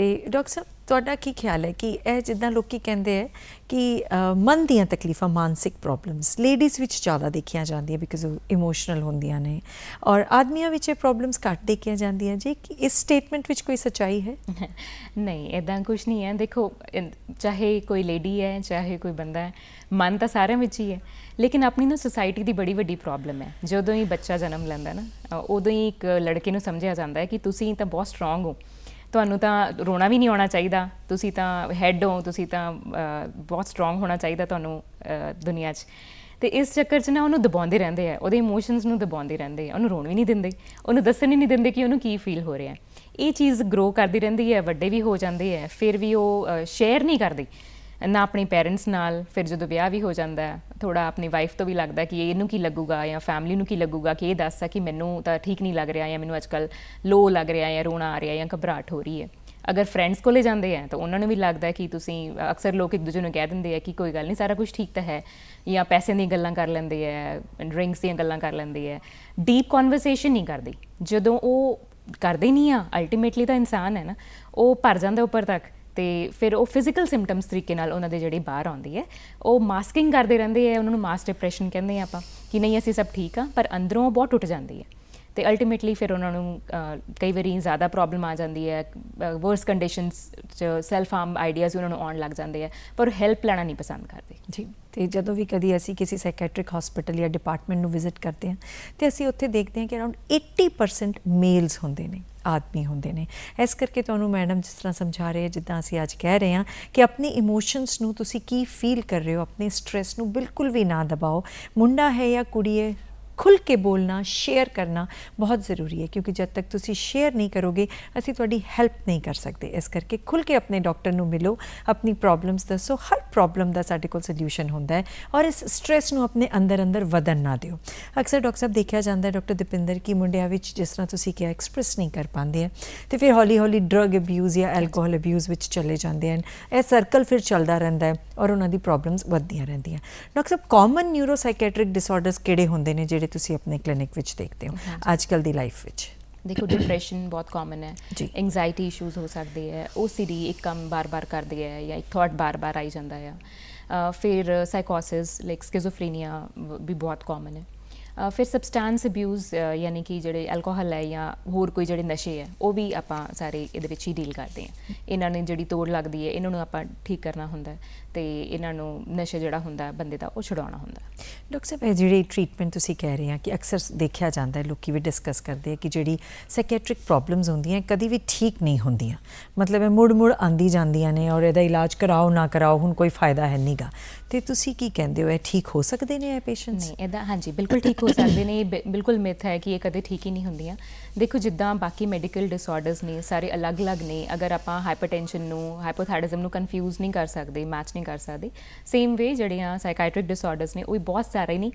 ਤੇ ਡਾਕਟਰ ਸਾਹਿਬ, ਤੁਹਾਡਾ ਕੀ ਖਿਆਲ ਹੈ ਕਿ ਇਹ ਜਿੱਦਾਂ ਲੋਕੀ ਕਹਿੰਦੇ ਹੈ ਕਿ ਮਨ ਦੀਆਂ ਤਕਲੀਫਾਂ, ਮਾਨਸਿਕ ਪ੍ਰੋਬਲਮਸ ਲੇਡੀਜ਼ ਵਿੱਚ ਜ਼ਿਆਦਾ ਦੇਖੀਆਂ ਜਾਂਦੀਆਂ ਬਿਕਾਜ਼ ਉਹ ਇਮੋਸ਼ਨਲ ਹੁੰਦੀਆਂ ਨੇ ਔਰ ਆਦਮੀਆਂ ਵਿੱਚ ਇਹ ਪ੍ਰੋਬਲਮਸ ਘੱਟ ਦੇਖੀਆਂ ਜਾਂਦੀਆਂ। ਜੀ ਕਿ ਇਸ ਸਟੇਟਮੈਂਟ ਵਿੱਚ ਕੋਈ ਸੱਚਾਈ ਹੈ? [laughs] ਨਹੀਂ ਇਦਾਂ ਕੁਝ ਨਹੀਂ ਹੈ। ਦੇਖੋ, ਇਨ- ਚਾਹੇ ਕੋਈ ਲੇਡੀ ਹੈ, ਚਾਹੇ ਕੋਈ ਬੰਦਾ ਹੈ, ਮਨ ਤਾਂ ਸਾਰਿਆਂ ਵਿੱਚ ਹੀ ਹੈ। ਲੇਕਿਨ ਆਪਣੀ ਨਾ ਸੋਸਾਇਟੀ ਦੀ ਬੜੀ ਵੱਡੀ ਪ੍ਰੋਬਲਮ ਹੈ। ਜਦੋਂ ਹੀ ਬੱਚਾ ਜਨਮ ਲੈਂਦਾ ਨਾ ਉਦੋਂ ਹੀ ਇੱਕ ਲੜਕੇ ਨੂੰ ਸਮਝਿਆ ਜਾਂਦਾ ਹੈ ਕਿ ਤੁਸੀਂ ਤਾਂ ਬਹੁਤ ਸਟਰੋਂਗ ਹੋ। ਤੁਹਾਨੂੰ ਤਾਂ ਰੋਣਾ ਵੀ ਨਹੀਂ ਆਉਣਾ ਚਾਹੀਦਾ। ਤੁਸੀਂ ਤਾਂ ਹੈੱਡ ਹੋ ਤੁਸੀਂ ਤਾਂ ਬਹੁਤ ਸਟਰੋਂਗ ਹੋਣਾ ਚਾਹੀਦਾ ਤੁਹਾਨੂੰ ਅ, ਦੁਨੀਆ 'ਚ। ਤੇ ਇਸ ਚੱਕਰ 'ਚ ਨਾ ਉਹਨੂੰ ਦਬਾਉਂਦੇ ਰਹਿੰਦੇ ਆ ਉਹਦੇ ਇਮੋਸ਼ਨਸ ਨੂੰ ਦਬਾਉਂਦੇ ਰਹਿੰਦੇ ਆ ਉਹਨੂੰ ਰੋਣ ਵੀ ਨਹੀਂ ਦਿੰਦੇ ਉਹਨੂੰ ਦੱਸਣ ਹੀ ਨਹੀਂ ਦਿੰਦੇ ਕਿ ਉਹਨੂੰ ਕੀ ਫੀਲ ਹੋ ਰਿਹਾ। ਇਹ ਚੀਜ਼ ਗਰੋ ਕਰਦੀ ਰਹਿੰਦੀ ਹੈ ਵੱਡੇ ਵੀ ਹੋ ਜਾਂਦੇ ਹੈ ਫਿਰ ਵੀ ਉਹ ਸ਼ੇਅਰ ਨਹੀਂ ਕਰਦੇ। ਨਾ ਆਪਣੇ ਪੇਰੈਂਟਸ ਨਾਲ ਫਿਰ ਜਦੋਂ ਵਿਆਹ ਵੀ ਹੋ ਜਾਂਦਾ ਹੈ ਥੋੜਾ ਆਪਣੀ ਵਾਈਫ ਤੋਂ ਵੀ ਲੱਗਦਾ ਕਿ ਇਹਨੂੰ ਕੀ ਲੱਗੂਗਾ ਜਾਂ ਫੈਮਿਲੀ ਨੂੰ ਕੀ ਲੱਗੂਗਾ ਕਿ ਇਹ ਦੱਸਦਾ ਕਿ ਮੈਨੂੰ ਤਾਂ ਠੀਕ ਨਹੀਂ ਲੱਗ ਰਿਹਾ ਜਾਂ ਮੈਨੂੰ ਅੱਜਕੱਲ ਲੋ ਲੱਗ ਰਿਹਾ ਜਾਂ ਰੋਣਾ ਆ ਰਿਹਾ ਜਾਂ ਘਬਰਾਹਟ ਹੋ ਰਹੀ ਹੈ। ਅਗਰ ਫਰੈਂਡਸ ਕੋਲੇ ਜਾਂਦੇ ਆ ਤਾਂ ਉਹਨਾਂ ਨੂੰ ਵੀ ਲੱਗਦਾ ਹੈ ਕਿ ਤੁਸੀਂ ਅਕਸਰ ਲੋਕ ਇੱਕ ਦੂਜੇ ਨੂੰ ਕਹਿ ਦਿੰਦੇ ਆ ਕਿ ਕੋਈ ਗੱਲ ਨਹੀਂ, ਸਾਰਾ ਕੁਝ ਠੀਕ ਤਾਂ ਹੈ ਜਾਂ ਪੈਸੇ ਦੀਆਂ ਗੱਲਾਂ ਕਰ ਲੈਂਦੇ ਆ ਡਰਿੰਕਸ ਦੀਆਂ ਗੱਲਾਂ ਕਰ ਲੈਂਦੇ ਆ ਡੀਪ ਕਨਵਰਸੇਸ਼ਨ ਨਹੀਂ ਕਰਦੇ। ਜਦੋਂ ਉਹ ਕਰਦੇ ਨਹੀਂ ਆ ਅਲਟੀਮੇਟਲੀ ਤਾਂ ਇਨਸਾਨ ਹੈ ਨਾ, ਉਹ ਭਰ ਜਾਂਦਾ ਉੱਪਰ ਤੱਕ। ਤੇ ਫਿਰ ਉਹ ਫਿਜ਼ੀਕਲ ਸਿੰਪਟਮਸ ਤਰੀਕੇ ਨਾਲ ਉਹਨਾਂ ਦੇ ਜਿਹੜੇ ਬਾਹਰ ਆਉਂਦੀ ਹੈ ਉਹ ਮਾਸਕਿੰਗ ਕਰਦੇ ਰਹਿੰਦੇ ਆ, ਉਹਨਾਂ ਨੂੰ ਮਾਸ ਡਿਪਰੈਸ਼ਨ ਕਹਿੰਦੇ ਆ ਆਪਾਂ, ਕਿ ਨਹੀਂ ਅਸੀਂ ਸਭ ਠੀਕ ਆ, ਪਰ ਅੰਦਰੋਂ ਉਹ ਬਹੁਤ ਟੁੱਟ ਜਾਂਦੀ ਹੈ ਤੇ ਅਲਟੀਮੇਟਲੀ ਫਿਰ ਉਹਨਾਂ ਨੂੰ ਕਈ ਵਾਰੀ ਜ਼ਿਆਦਾ ਪ੍ਰੋਬਲਮ ਆ ਜਾਂਦੀ ਹੈ ਵਰਸ ਕੰਡੀਸ਼ਨਸ ਚ ਸੈਲਫ ਹਾਰਮ ਆਈਡੀਆਜ਼ ਉਹਨਾਂ ਨੂੰ ਆਉਣ ਲੱਗ ਜਾਂਦੇ ਆ, ਪਰ ਹੈਲਪ ਲੈਣਾ ਨਹੀਂ ਪਸੰਦ ਕਰਦੇ। ਜੀ, ਤੇ ਜਦੋਂ ਵੀ ਕਦੀ ਅਸੀਂ ਕਿਸੇ ਸਾਈਕੈਟ੍ਰਿਕ ਹਸਪੀਟਲ ਜਾਂ ਡਿਪਾਰਟਮੈਂਟ ਨੂੰ ਵਿਜ਼ਿਟ ਕਰਦੇ ਹਾਂ, ਤੇ ਅਸੀਂ ਉੱਥੇ ਦੇਖਦੇ ਹਾਂ ਕਿ ਅਰਾਊਂਡ 80% ਮੇਲਸ ਹੁੰਦੇ ਨੇ, ਆਦਮੀ ਹੁੰਦੇ ਨੇ। ਇਸ ਕਰਕੇ ਤੁਹਾਨੂੰ ਮੈਡਮ ਜਿਸ ਤਰ੍ਹਾਂ ਸਮਝਾ ਰਹੇ ਹੈ, ਜਿੱਦਾਂ ਅਸੀਂ ਅੱਜ ਕਹਿ ਰਹੇ ਹਾਂ ਕਿ ਆਪਣੇ ਇਮੋਸ਼ਨਸ ਨੂੰ ਤੁਸੀਂ ਕੀ ਫੀਲ ਕਰ ਰਹੇ ਹੋ, ਆਪਣੇ ਸਟ्रेस ਨੂੰ ਬਿਲਕੁਲ ਵੀ ਨਾ ਦਬਾਓ। ਮੁੰਡਾ ਹੈ ਜਾਂ ਕੁੜੀ ਹੈ ਖੁੱਲ ਕੇ ਬੋਲਣਾ ਸ਼ੇਅਰ ਕਰਨਾ ਬਹੁਤ ਜ਼ਰੂਰੀ ਹੈ, ਕਿਉਂਕਿ ਜਦ ਤੱਕ ਤੁਸੀਂ ਸ਼ੇਅਰ ਨਹੀਂ ਕਰੋਗੇ, ਅਸੀਂ ਤੁਹਾਡੀ ਹੈਲਪ ਨਹੀਂ ਕਰ ਸਕਦੇ। ਇਸ ਕਰਕੇ ਖੁੱਲ ਕੇ ਆਪਣੇ ਡਾਕਟਰ ਨੂੰ ਮਿਲੋ, ਆਪਣੀ ਪ੍ਰੋਬਲਮਸ ਦੱਸੋ, ਹਰ ਪ੍ਰੋਬਲਮ ਦਾ ਸਾਡੇ ਕੋਲ ਸੋਲੂਸ਼ਨ ਹੁੰਦਾ ਹੈ ਔਰ ਇਸ ਸਟ्रेस ਨੂੰ ਆਪਣੇ ਅੰਦਰ ਅੰਦਰ ਵਧਣ ਨਾ ਦਿਓ। ਅਕਸਰ ਡਾਕਟਰ ਸਾਹਿਬ ਦੇਖਿਆ ਜਾਂਦਾ ਹੈ ਡਾਕਟਰ ਦਪਿੰਦਰ, ਕੀ ਮੁੰਡਿਆਂ ਵਿੱਚ ਜਿਸ ਤਰ੍ਹਾਂ ਤੁਸੀਂ ਕਿਹਾ ਐਕਸਪ੍ਰੈਸ ਨਹੀਂ ਕਰ ਪਾਉਂਦੇ ਆ ਤੇ ਫਿਰ ਹੌਲੀ ਹੌਲੀ ਡਰਗ ਅਬਿਊਜ਼ ਜਾਂ ਐਲਕੋਹਲ ਅਬਿਊਜ਼ ਵਿੱਚ ਚਲੇ ਜਾਂਦੇ ਹਨ। ਇਹ ਸਰਕਲ ਫਿਰ ਚੱਲਦਾ ਰਹਿੰਦਾ ਹੈ ਔਰ ਉਹਨਾਂ ਦੀ ਪ੍ਰੋਬਲਮਸ ਵੱਧਦੀਆਂ ਰਹਿੰਦੀਆਂ। ਡਾਕਟਰ ਸਾਹਿਬ ਕਾਮਨ ਨਿਊਰੋਸਾਈਕੈਟ੍ਰਿਕ ਡਿਸਆਰਡਰਸ ਕਿਹੜੇ ਹੁੰਦੇ ਨੇ, ਜਿਹੜੇ ਤੁਸੀਂ ਆਪਣੇ ਕਲੀਨਿਕ ਵਿੱਚ ਦੇਖਦੇ ਹੋ ਅੱਜ ਕੱਲ ਦੀ ਲਾਈਫ ਵਿੱਚ। ਦੇਖੋ ਡਿਪਰੈਸ਼ਨ ਬਹੁਤ ਕਾਮਨ ਹੈ। ਐਂਗਜ਼ਾਇਟੀ ਇਸ਼ੂਜ਼ ਹੋ ਸਕਦੇ ਹੈ OCD ਇੱਕ ਕੰਮ ਬਾਰ-ਬਾਰ ਕਰਦੀ ਹੈ ਜਾਂ ਇੱਕ ਥਾਟ ਬਾਰ-ਬਾਰ ਆਈ ਜਾਂਦਾ ਹੈ। ਫਿਰ ਸਾਈਕੋਸਿਸ ਲਾਈਕ ਸਕਿਜ਼ੋਫਰੀਨੀਆ ਵੀ ਬਹੁਤ ਕਾਮਨ ਹੈ। ਫਿਰ ਸਬਸਟੈਂਸ ਅਬਿਊਜ਼ ਯਾਨੀ ਕਿ ਜਿਹੜੇ ਐਲਕੋਹਲ ਹੈ ਜਾਂ ਹੋਰ ਕੋਈ ਜਿਹੜੇ ਨਸ਼ੇ ਹੈ ਉਹ ਵੀ ਆਪਾਂ ਸਾਰੇ ਇਹਦੇ ਵਿੱਚ ਹੀ ਡੀਲ ਕਰਦੇ ਹਾਂ। ਇਹਨਾਂ ਨੇ ਜਿਹੜੀ ਤੋੜ ਲੱਗਦੀ ਹੈ ਇਹਨਾਂ ਨੂੰ ਆਪਾਂ ਠੀਕ ਕਰਨਾ ਹੁੰਦਾ ਤੇ ਇਹਨਾਂ ਨੂੰ ਨਸ਼ੇ ਜਿਹੜਾ ਹੁੰਦਾ ਬੰਦੇ ਦਾ ਉਹ ਛੁਡਾਉਣਾ ਹੁੰਦਾ ਡਾਕਟਰ ਸਾਹਿਬ, ਇਹ ਜਿਹੜੀ ਟ੍ਰੀਟਮੈਂਟ ਤੁਸੀਂ ਕਹਿ ਰਹੇ ਆ ਕਿ ਅਕਸਰ ਦੇਖਿਆ ਜਾਂਦਾ ਹੈ, ਲੋਕੀ ਵੀ ਡਿਸਕਸ ਕਰਦੇ ਆ ਕਿ ਜਿਹੜੀ ਸਾਈਕੈਟ੍ਰਿਕ ਪ੍ਰੋਬਲਮਸ ਹੁੰਦੀਆਂ ਕਦੀ ਵੀ ਠੀਕ ਨਹੀਂ ਹੁੰਦੀਆਂ। ਮਤਲਬ ਇਹ ਮੁੜ-ਮੁੜ ਆਂਦੀ ਜਾਂਦੀਆਂ ਨੇ ਔਰ ਇਹਦਾ ਇਲਾਜ ਕਰਾਓ ਨਾ ਕਰਾਓ, ਹੁਣ ਕੋਈ ਫਾਇਦਾ ਹੈ ਨਹੀਂਗਾ ਤੇ ਤੁਸੀਂ ਕੀ ਕਹਿੰਦੇ ਹੋ, ਇਹ ਠੀਕ ਹੋ ਸਕਦੇ ਨੇ ਇਹ ਪੇਸ਼ੈਂਟਸ ਨਹੀਂ, ਇਹਦਾ ਹਾਂਜੀ, ਬਿਲਕੁਲ ਠੀਕ ਹੋ ਸਕਦੇ ਨੇ, ਇਹ ਬਿ- ਬਿਲਕੁਲ ਮਿਥ ਹੈ ਕਿ ਇਹ ਕਦੇ ਠੀਕ ਹੀ ਨਹੀਂ ਹੁੰਦੀਆਂ। ਦੇਖੋ, ਜਿੱਦਾਂ ਬਾਕੀ ਮੈਡੀਕਲ ਡਿਸਆਰਡਰਸ ਨੇ, ਸਾਰੇ ਅਲੱਗ-ਅਲੱਗ ਨੇ, ਅਗਰ ਆਪਾਂ ਹਾਈਪਰਟੈਂਸ਼ਨ ਨੂੰ ਹਾਈਪੋਥਾਇਰੋਇਡਜ਼ਮ ਨੂੰ ਕਨਫਿਊਜ਼ ਨਹੀਂ ਕਰ ਸਕਦੇ ਮੈਚ ਨਹੀਂ ਕਰ ਸਕਦੇ ਸੇਮ ਵੇ ਜਿਹੜੀਆਂ ਸਾਈਕਾਇਟ੍ਰਿਕ ਡਿਸਆਰਡਰਸ ਨੇ, ਉਹ ਵੀ ਬਹੁਤ ਸਾਰੇ ਨੇ।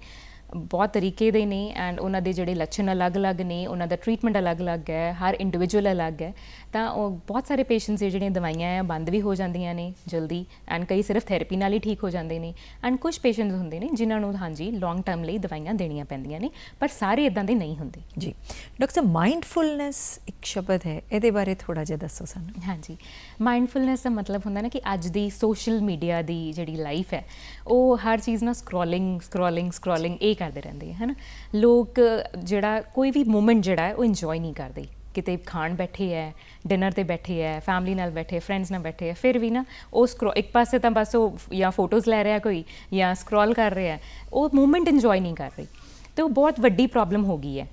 ਬਹੁਤ ਤਰੀਕੇ ਦੇ ਨੇ ਐਂਡ ਉਹਨਾਂ ਦੇ ਜਿਹੜੇ ਲੱਛਣ ਅਲੱਗ-ਅਲੱਗ ਨੇ, ਉਹਨਾਂ ਦਾ ਟ੍ਰੀਟਮੈਂਟ ਅਲੱਗ-ਅਲੱਗ ਹੈ, ਹਰ ਇੰਡੀਵਿਜੂਅਲ ਅਲੱਗ ਹੈ। ਤਾਂ ਉਹ ਬਹੁਤ ਸਾਰੇ ਪੇਸ਼ੈਂਟਸ ਜਿਹੜੀਆਂ ਦਵਾਈਆਂ ਆ ਬੰਦ ਵੀ ਹੋ ਜਾਂਦੀਆਂ ਨੇ ਜਲਦੀ ਐਂਡ ਕਈ ਸਿਰਫ ਥੈਰੇਪੀ ਨਾਲ ਹੀ ਠੀਕ ਹੋ ਜਾਂਦੇ ਨੇ ਐਂਡ ਕੁਝ ਪੇਸ਼ੈਂਟਸ ਹੁੰਦੇ ਨੇ ਜਿਨ੍ਹਾਂ ਨੂੰ ਹਾਂਜੀ ਲੌਂਗ ਟਰਮ ਲਈ ਦਵਾਈਆਂ ਦੇਣੀਆਂ ਪੈਂਦੀਆਂ ਨੇ ਪਰ ਸਾਰੇ ਇਦਾਂ ਦੇ ਨਹੀਂ ਹੁੰਦੇ। ਜੀ। ਡਾਕਟਰ ਸਾਹਿਬ ਮਾਈਂਡਫੁਲਨੈਸ ਇੱਕ ਸ਼ਬਦ ਹੈ ਇਹਦੇ ਬਾਰੇ ਥੋੜਾ ਜਿਹਾ ਦੱਸੋ ਸਾਨੂੰ। ਹਾਂਜੀ। ਮਾਈਂਡਫੁਲਨੈਸ ਦਾ ਮਤਲਬ ਹੁੰਦਾ ਨਾ ਕਿ ਅੱਜ ਦੀ ਸੋਸ਼ਲ ਮੀਡੀਆ ਦੀ ਜਿਹੜੀ ਲਾਈਫ ਹੈ ਉਹ ਹਰ ਚੀਜ਼ ਨਾਲ ਸਕਰੋਲਿੰਗ ਸਕਰੋਲਿੰਗ ਸਕਰੋਲਿੰਗ ਇਹ ਕਰਦੇ ਰਹਿੰਦੇ ਹੈ ਹਨਾ? ਲੋਕ ਜਿਹੜਾ ਕੋਈ ਵੀ ਮੂਮੈਂਟ ਜਿਹੜਾ ਹੈ ਉਹ ਇੰਜੋਏ ਨਹੀਂ ਕਰਦੇ। ਕਿਤੇ ਖਾਣ ਬੈਠੇ ਹੈ ਡਿਨਰ ਤੇ ਬੈਠੇ ਹੈ ਫੈਮਿਲੀ ਨਾਲ ਬੈਠੇ ਫਰੈਂਡਸ ਨਾਲ ਬੈਠੇ ਹੈ ਫਿਰ ਵੀ ਨਾ ਉਹ ਸਕਰੋ ਇੱਕ ਪਾਸੇ ਤਾਂ ਬਸ ਉਹ ਜਾਂ ਫੋਟੋਜ਼ ਲੈ ਰਿਹਾ ਕੋਈ ਜਾਂ ਸਕਰੋਲ ਕਰ ਰਿਹਾ ਉਹ ਮੂਮੈਂਟ ਇੰਜੋਏ ਨਹੀਂ ਕਰ ਰਹੀ। ਤੇ ਉਹ ਬਹੁਤ ਵੱਡੀ ਪ੍ਰੋਬਲਮ ਹੋ ਗਈ ਹੈ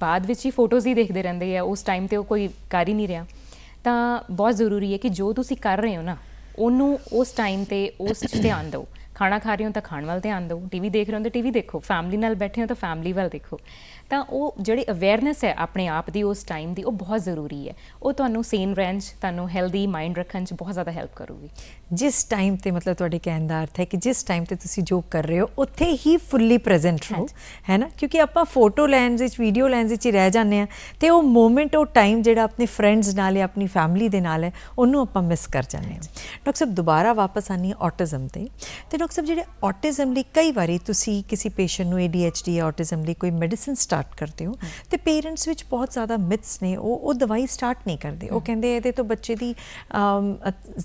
ਬਾਅਦ ਵਿੱਚ ਹੀ ਫੋਟੋਜ਼ ਹੀ ਦੇਖਦੇ ਰਹਿੰਦੇ ਆ ਉਸ ਟਾਈਮ ਤੇ ਉਹ ਕੋਈ ਕਰ ਹੀ ਨਹੀਂ ਰਿਹਾ। ਤਾਂ ਬਹੁਤ ਜ਼ਰੂਰੀ ਹੈ ਕਿ ਜੋ ਤੁਸੀਂ ਕਰ ਰਹੇ ਹੋ ਨਾ, ਉਹਨੂੰ ਉਸ ਟਾਈਮ ਤੇ ਉਸ 'ਚ ਧਿਆਨ ਦਿਓ। ਖਾਣਾ ਖਾ ਰਹੇ ਹੋ ਤਾਂ ਖਾਣ ਵੱਲ ਧਿਆਨ ਦਿਓ। ਟੀਵੀ ਦੇਖ ਰਹੇ ਹੋ ਤਾਂ ਟੀਵੀ ਦੇਖੋ। ਫੈਮਿਲੀ ਨਾਲ ਬੈਠੇ ਹੋ ਤਾਂ ਫੈਮਿਲੀ ਵੱਲ ਦੇਖੋ। ਤਾਂ ਉਹ ਜਿਹੜੀ ਅਵੇਅਰਨੈਸ ਹੈ ਆਪਣੇ ਆਪ ਦੀ ਉਸ ਟਾਈਮ ਦੀ ਉਹ ਬਹੁਤ ਜ਼ਰੂਰੀ ਹੈ। ਉਹ ਤੁਹਾਨੂੰ ਸੇਨ ਰਹਿਣ 'ਚ ਤੁਹਾਨੂੰ ਹੈਲਦੀ ਮਾਈਂਡ ਰੱਖਣ 'ਚ ਬਹੁਤ ਜ਼ਿਆਦਾ ਹੈਲਪ ਕਰੂਗੀ। ਜਿਸ ਟਾਈਮ ਤੇ ਮਤਲਬ ਤੁਹਾਡੇ ਕਹਿਣ ਦਾ ਅਰਥ ਹੈ ਕਿ ਜਿਸ ਟਾਈਮ ਤੇ ਤੁਸੀਂ ਜੋ ਕਰ ਰਹੇ ਹੋ ਉੱਥੇ ਹੀ ਫੁੱਲੀ ਪ੍ਰੈਜ਼ੈਂਟ ਰਹੋ ਹੈ ਨਾ? ਕਿਉਂਕਿ ਆਪਾਂ ਫੋਟੋ ਲੈਂਸ ਵਿੱਚ ਵੀਡੀਓ ਲੈਂਸ ਵਿੱਚ ਹੀ ਰਹਿ ਜਾਂਦੇ ਆ ਤੇ ਉਹ ਮੂਮੈਂਟ ਉਹ ਟਾਈਮ ਜਿਹੜਾ ਆਪਣੇ ਫਰੈਂਡਸ ਨਾਲ ਜਾਂ ਆਪਣੀ ਫੈਮਿਲੀ ਦੇ ਨਾਲ ਹੈ ਉਹਨੂੰ ਆਪਾਂ ਮਿਸ ਕਰ ਜਾਂਦੇ ਹਾਂ। ਡਾਕਟਰ ਸਾਹਿਬ ਦੁਬਾਰਾ ਵਾਪਸ ਆਨੀ ਆਟਿਜ਼ਮ ਤੇ। ਤੇ ਡਾਕਟਰ ਸਾਹਿਬ ਜਿਹੜੇ ਆਟਿਜ਼ਮ ਲਈ ਕਈ ਵਾਰੀ ਤੁਸੀਂ ਕਿਸੇ ਪੇਸ਼ੈਂਟ ਨੂੰ ADHD ਜਾਂ ਆਟਿਜ਼ਮ ਲਈ ਕੋਈ ਮੈਡੀਸਿਨ ਸਟਾਰਟ ਕਰਦੇ ਹੋ ਤੇ ਪੇਰੈਂਟਸ ਵਿੱਚ ਬਹੁਤ ਜ਼ਿਆਦਾ ਮਿਥਸ ਨੇ ਉਹ ਉਹ ਦਵਾਈ ਸਟਾਰਟ ਨਹੀਂ ਕਰਦੇ। ਉਹ ਕਹਿੰਦੇ ਇਹਦੇ ਤੋਂ ਬੱਚੇ ਦੀ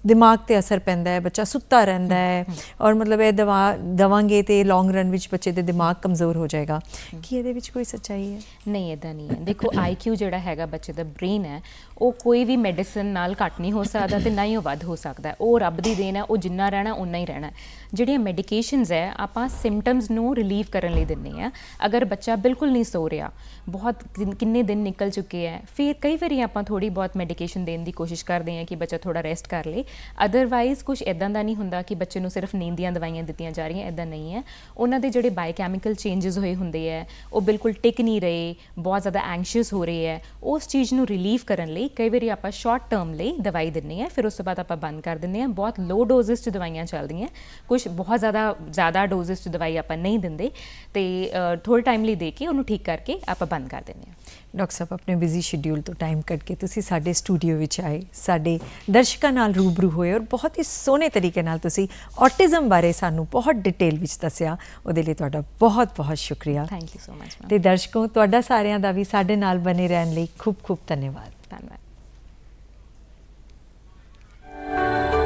ਦਿਮਾਗ ਤੇ ਅਸਰ ਪੈਂਦਾ ਹੈ ਬੱਚਾ ਸੁੱਤਾ ਰਹਿੰਦਾ ਹੈ ਔਰ ਮਤਲਬ ਇਹ ਦਵਾ ਦਵਾਂਗੇ ਤੇ ਲੌਂਗ ਰਨ ਵਿੱਚ ਬੱਚੇ ਦੇ ਦਿਮਾਗ ਕਮਜ਼ੋਰ ਹੋ ਜਾਏਗਾ। ਕੀ ਇਹਦੇ ਵਿੱਚ ਕੋਈ ਸੱਚਾਈ ਹੈ? ਨਹੀਂ ਇਦਾਂ ਨਹੀਂ ਹੈ। ਦੇਖੋ [coughs] ਆਈਕਿਊ ਜਿਹੜਾ ਹੈਗਾ ਬੱਚੇ ਦਾ ਬ੍ਰੇਨ ਹੈ ਉਹ ਕੋਈ ਵੀ ਮੈਡੀਸਿਨ ਨਾਲ ਘੱਟ ਨਹੀਂ ਹੋ ਸਕਦਾ ਤੇ ਨਾ ਹੀ ਉਹ ਵੱਧ ਹੋ ਸਕਦਾ ਉਹ ਰੱਬ ਦੀ ਦੇਣ ਹੈ, ਉਹ ਜਿੰਨਾ ਰਹਿਣਾ ਉਨਾ ਹੀ ਰਹਿਣਾ ਜਿਹੜੀਆਂ ਮੈਡੀਕੇਸ਼ਨਸ ਹੈ, ਆਪਾਂ ਸਿੰਪਟਮਸ ਨੂੰ ਰਿਲੀਵ ਕਰਨ ਲਈ ਦਿੰਨੇ ਆ ਅਗਰ ਬੱਚਾ ਬਿਲਕੁਲ ਨਹੀਂ ਸੋ ਰਿਹਾ, ਬਹੁਤ ਕਿੰਨੇ ਦਿਨ ਨਿਕਲ ਚੁੱਕੇ ਹੈ, ਫਿਰ ਕਈ ਵਾਰੀ ਆਪਾਂ ਥੋੜੀ ਬਹੁਤ ਮੈਡੀਕੇਸ਼ਨ ਦੇਣ ਦੀ ਕੋਸ਼ਿਸ਼ ਕਰਦੇ ਹਾਂ ਕਿ ਬੱਚਾ ਥੋੜਾ ਰੈਸਟ ਕਰ ਲੇ। ਅਦਰਵਾਈਜ਼ ਕੁਝ ਇਦਾਂ ਦਾ ਨਹੀਂ ਹੁੰਦਾ ਕਿ ਬੱਚੇ ਨੂੰ ਸਿਰਫ ਨੀਂਦ ਦੀਆਂ ਦਵਾਈਆਂ ਦਿੱਤੀਆਂ ਜਾ ਰਹੀਆਂ ਇਦਾਂ ਨਹੀਂ ਹੈ। ਉਹਨਾਂ ਦੇ ਜਿਹੜੇ ਬਾਇਓਕੈਮੀਕਲ ਚੇਂਜਸ ਹੋਏ ਹੁੰਦੇ ਹੈ, ਉਹ ਬਿਲਕੁਲ ਟਿਕ ਨਹੀਂ ਰਹੇ, ਬਹੁਤ ਜ਼ਿਆਦਾ ਐਂਗਸ਼ੀਅਸ ਹੋ ਰਹੇ ਹੈ, ਉਸ ਚੀਜ਼ ਨੂੰ ਰਿਲੀਵ ਕਰਨ ਲਈ ਕਈ ਵਾਰੀ ਆਪਾਂ ਸ਼ਾਰਟ ਟਰਮ ਲਈ ਦਵਾਈ ਦਿੰਨੇ ਆ ਫਿਰ ਉਸ ਤੋਂ ਬਾਅਦ ਆਪਾਂ ਬੰਦ ਕਰ ਦਿੰਨੇ ਆ ਬਹੁਤ ਲੋ ਡੋਜ਼ਸ 'ਚ ਦਵਾਈਆਂ ਚੱਲਦੀਆਂ। ਕੁਝ ਬਹੁਤ ਜ਼ਿਆਦਾ ਜ਼ਿਆਦਾ ਡੋਜ਼ਸ 'ਚ ਦਵਾਈ ਆਪਾਂ ਨਹੀਂ ਦਿੰਦੇ। ਤੇ ਥੋੜੇ ਟਾਈਮ ਲਈ ਦੇ ਕੇ ਉਹਨੂੰ ਠੀਕ ਕਰਕੇ ਆਪਾਂ ਬੰਦ ਕਰ ਦਿੰਨੇ ਆ ਡਾਕਟਰ ਸਾਹਿਬ ਆਪਣੇ ਬਿਜ਼ੀ ਸ਼ਡਿਊਲ ਤੋਂ ਟਾਈਮ ਕੱਢ ਕੇ ਤੁਸੀਂ ਸਾਡੇ ਸਟੂਡੀਓ ਵਿੱਚ ਆਏ। ਸਾਡੇ ਦਰਸ਼ਕਾਂ ਨਾਲ ਰੂਬਰੂ ਹੋਏ ਔਰ ਬਹੁਤ ਹੀ ਸੋਹਣੇ ਤਰੀਕੇ ਨਾਲ ਤੁਸੀਂ ਆਟਿਜ਼ਮ ਬਾਰੇ ਸਾਨੂੰ ਬਹੁਤ ਡਿਟੇਲ ਵਿੱਚ ਦੱਸਿਆ। ਉਹਦੇ ਲਈ ਤੁਹਾਡਾ ਬਹੁਤ ਬਹੁਤ ਸ਼ੁਕਰੀਆ। ਥੈਂਕ ਯੂ ਸੋ ਮਚ ਤੇ ਦਰਸ਼ਕੋ ਤੁਹਾਡਾ ਸਾਰਿਆਂ ਦਾ ਵੀ ਸਾਡੇ ਨਾਲ ਬਨੇ ਰਹਿਣ ਲਈ ਖੂਬ ਖੂਬ ਧੰਨਵਾਦ। ਧੰਨਵਾਦ। Música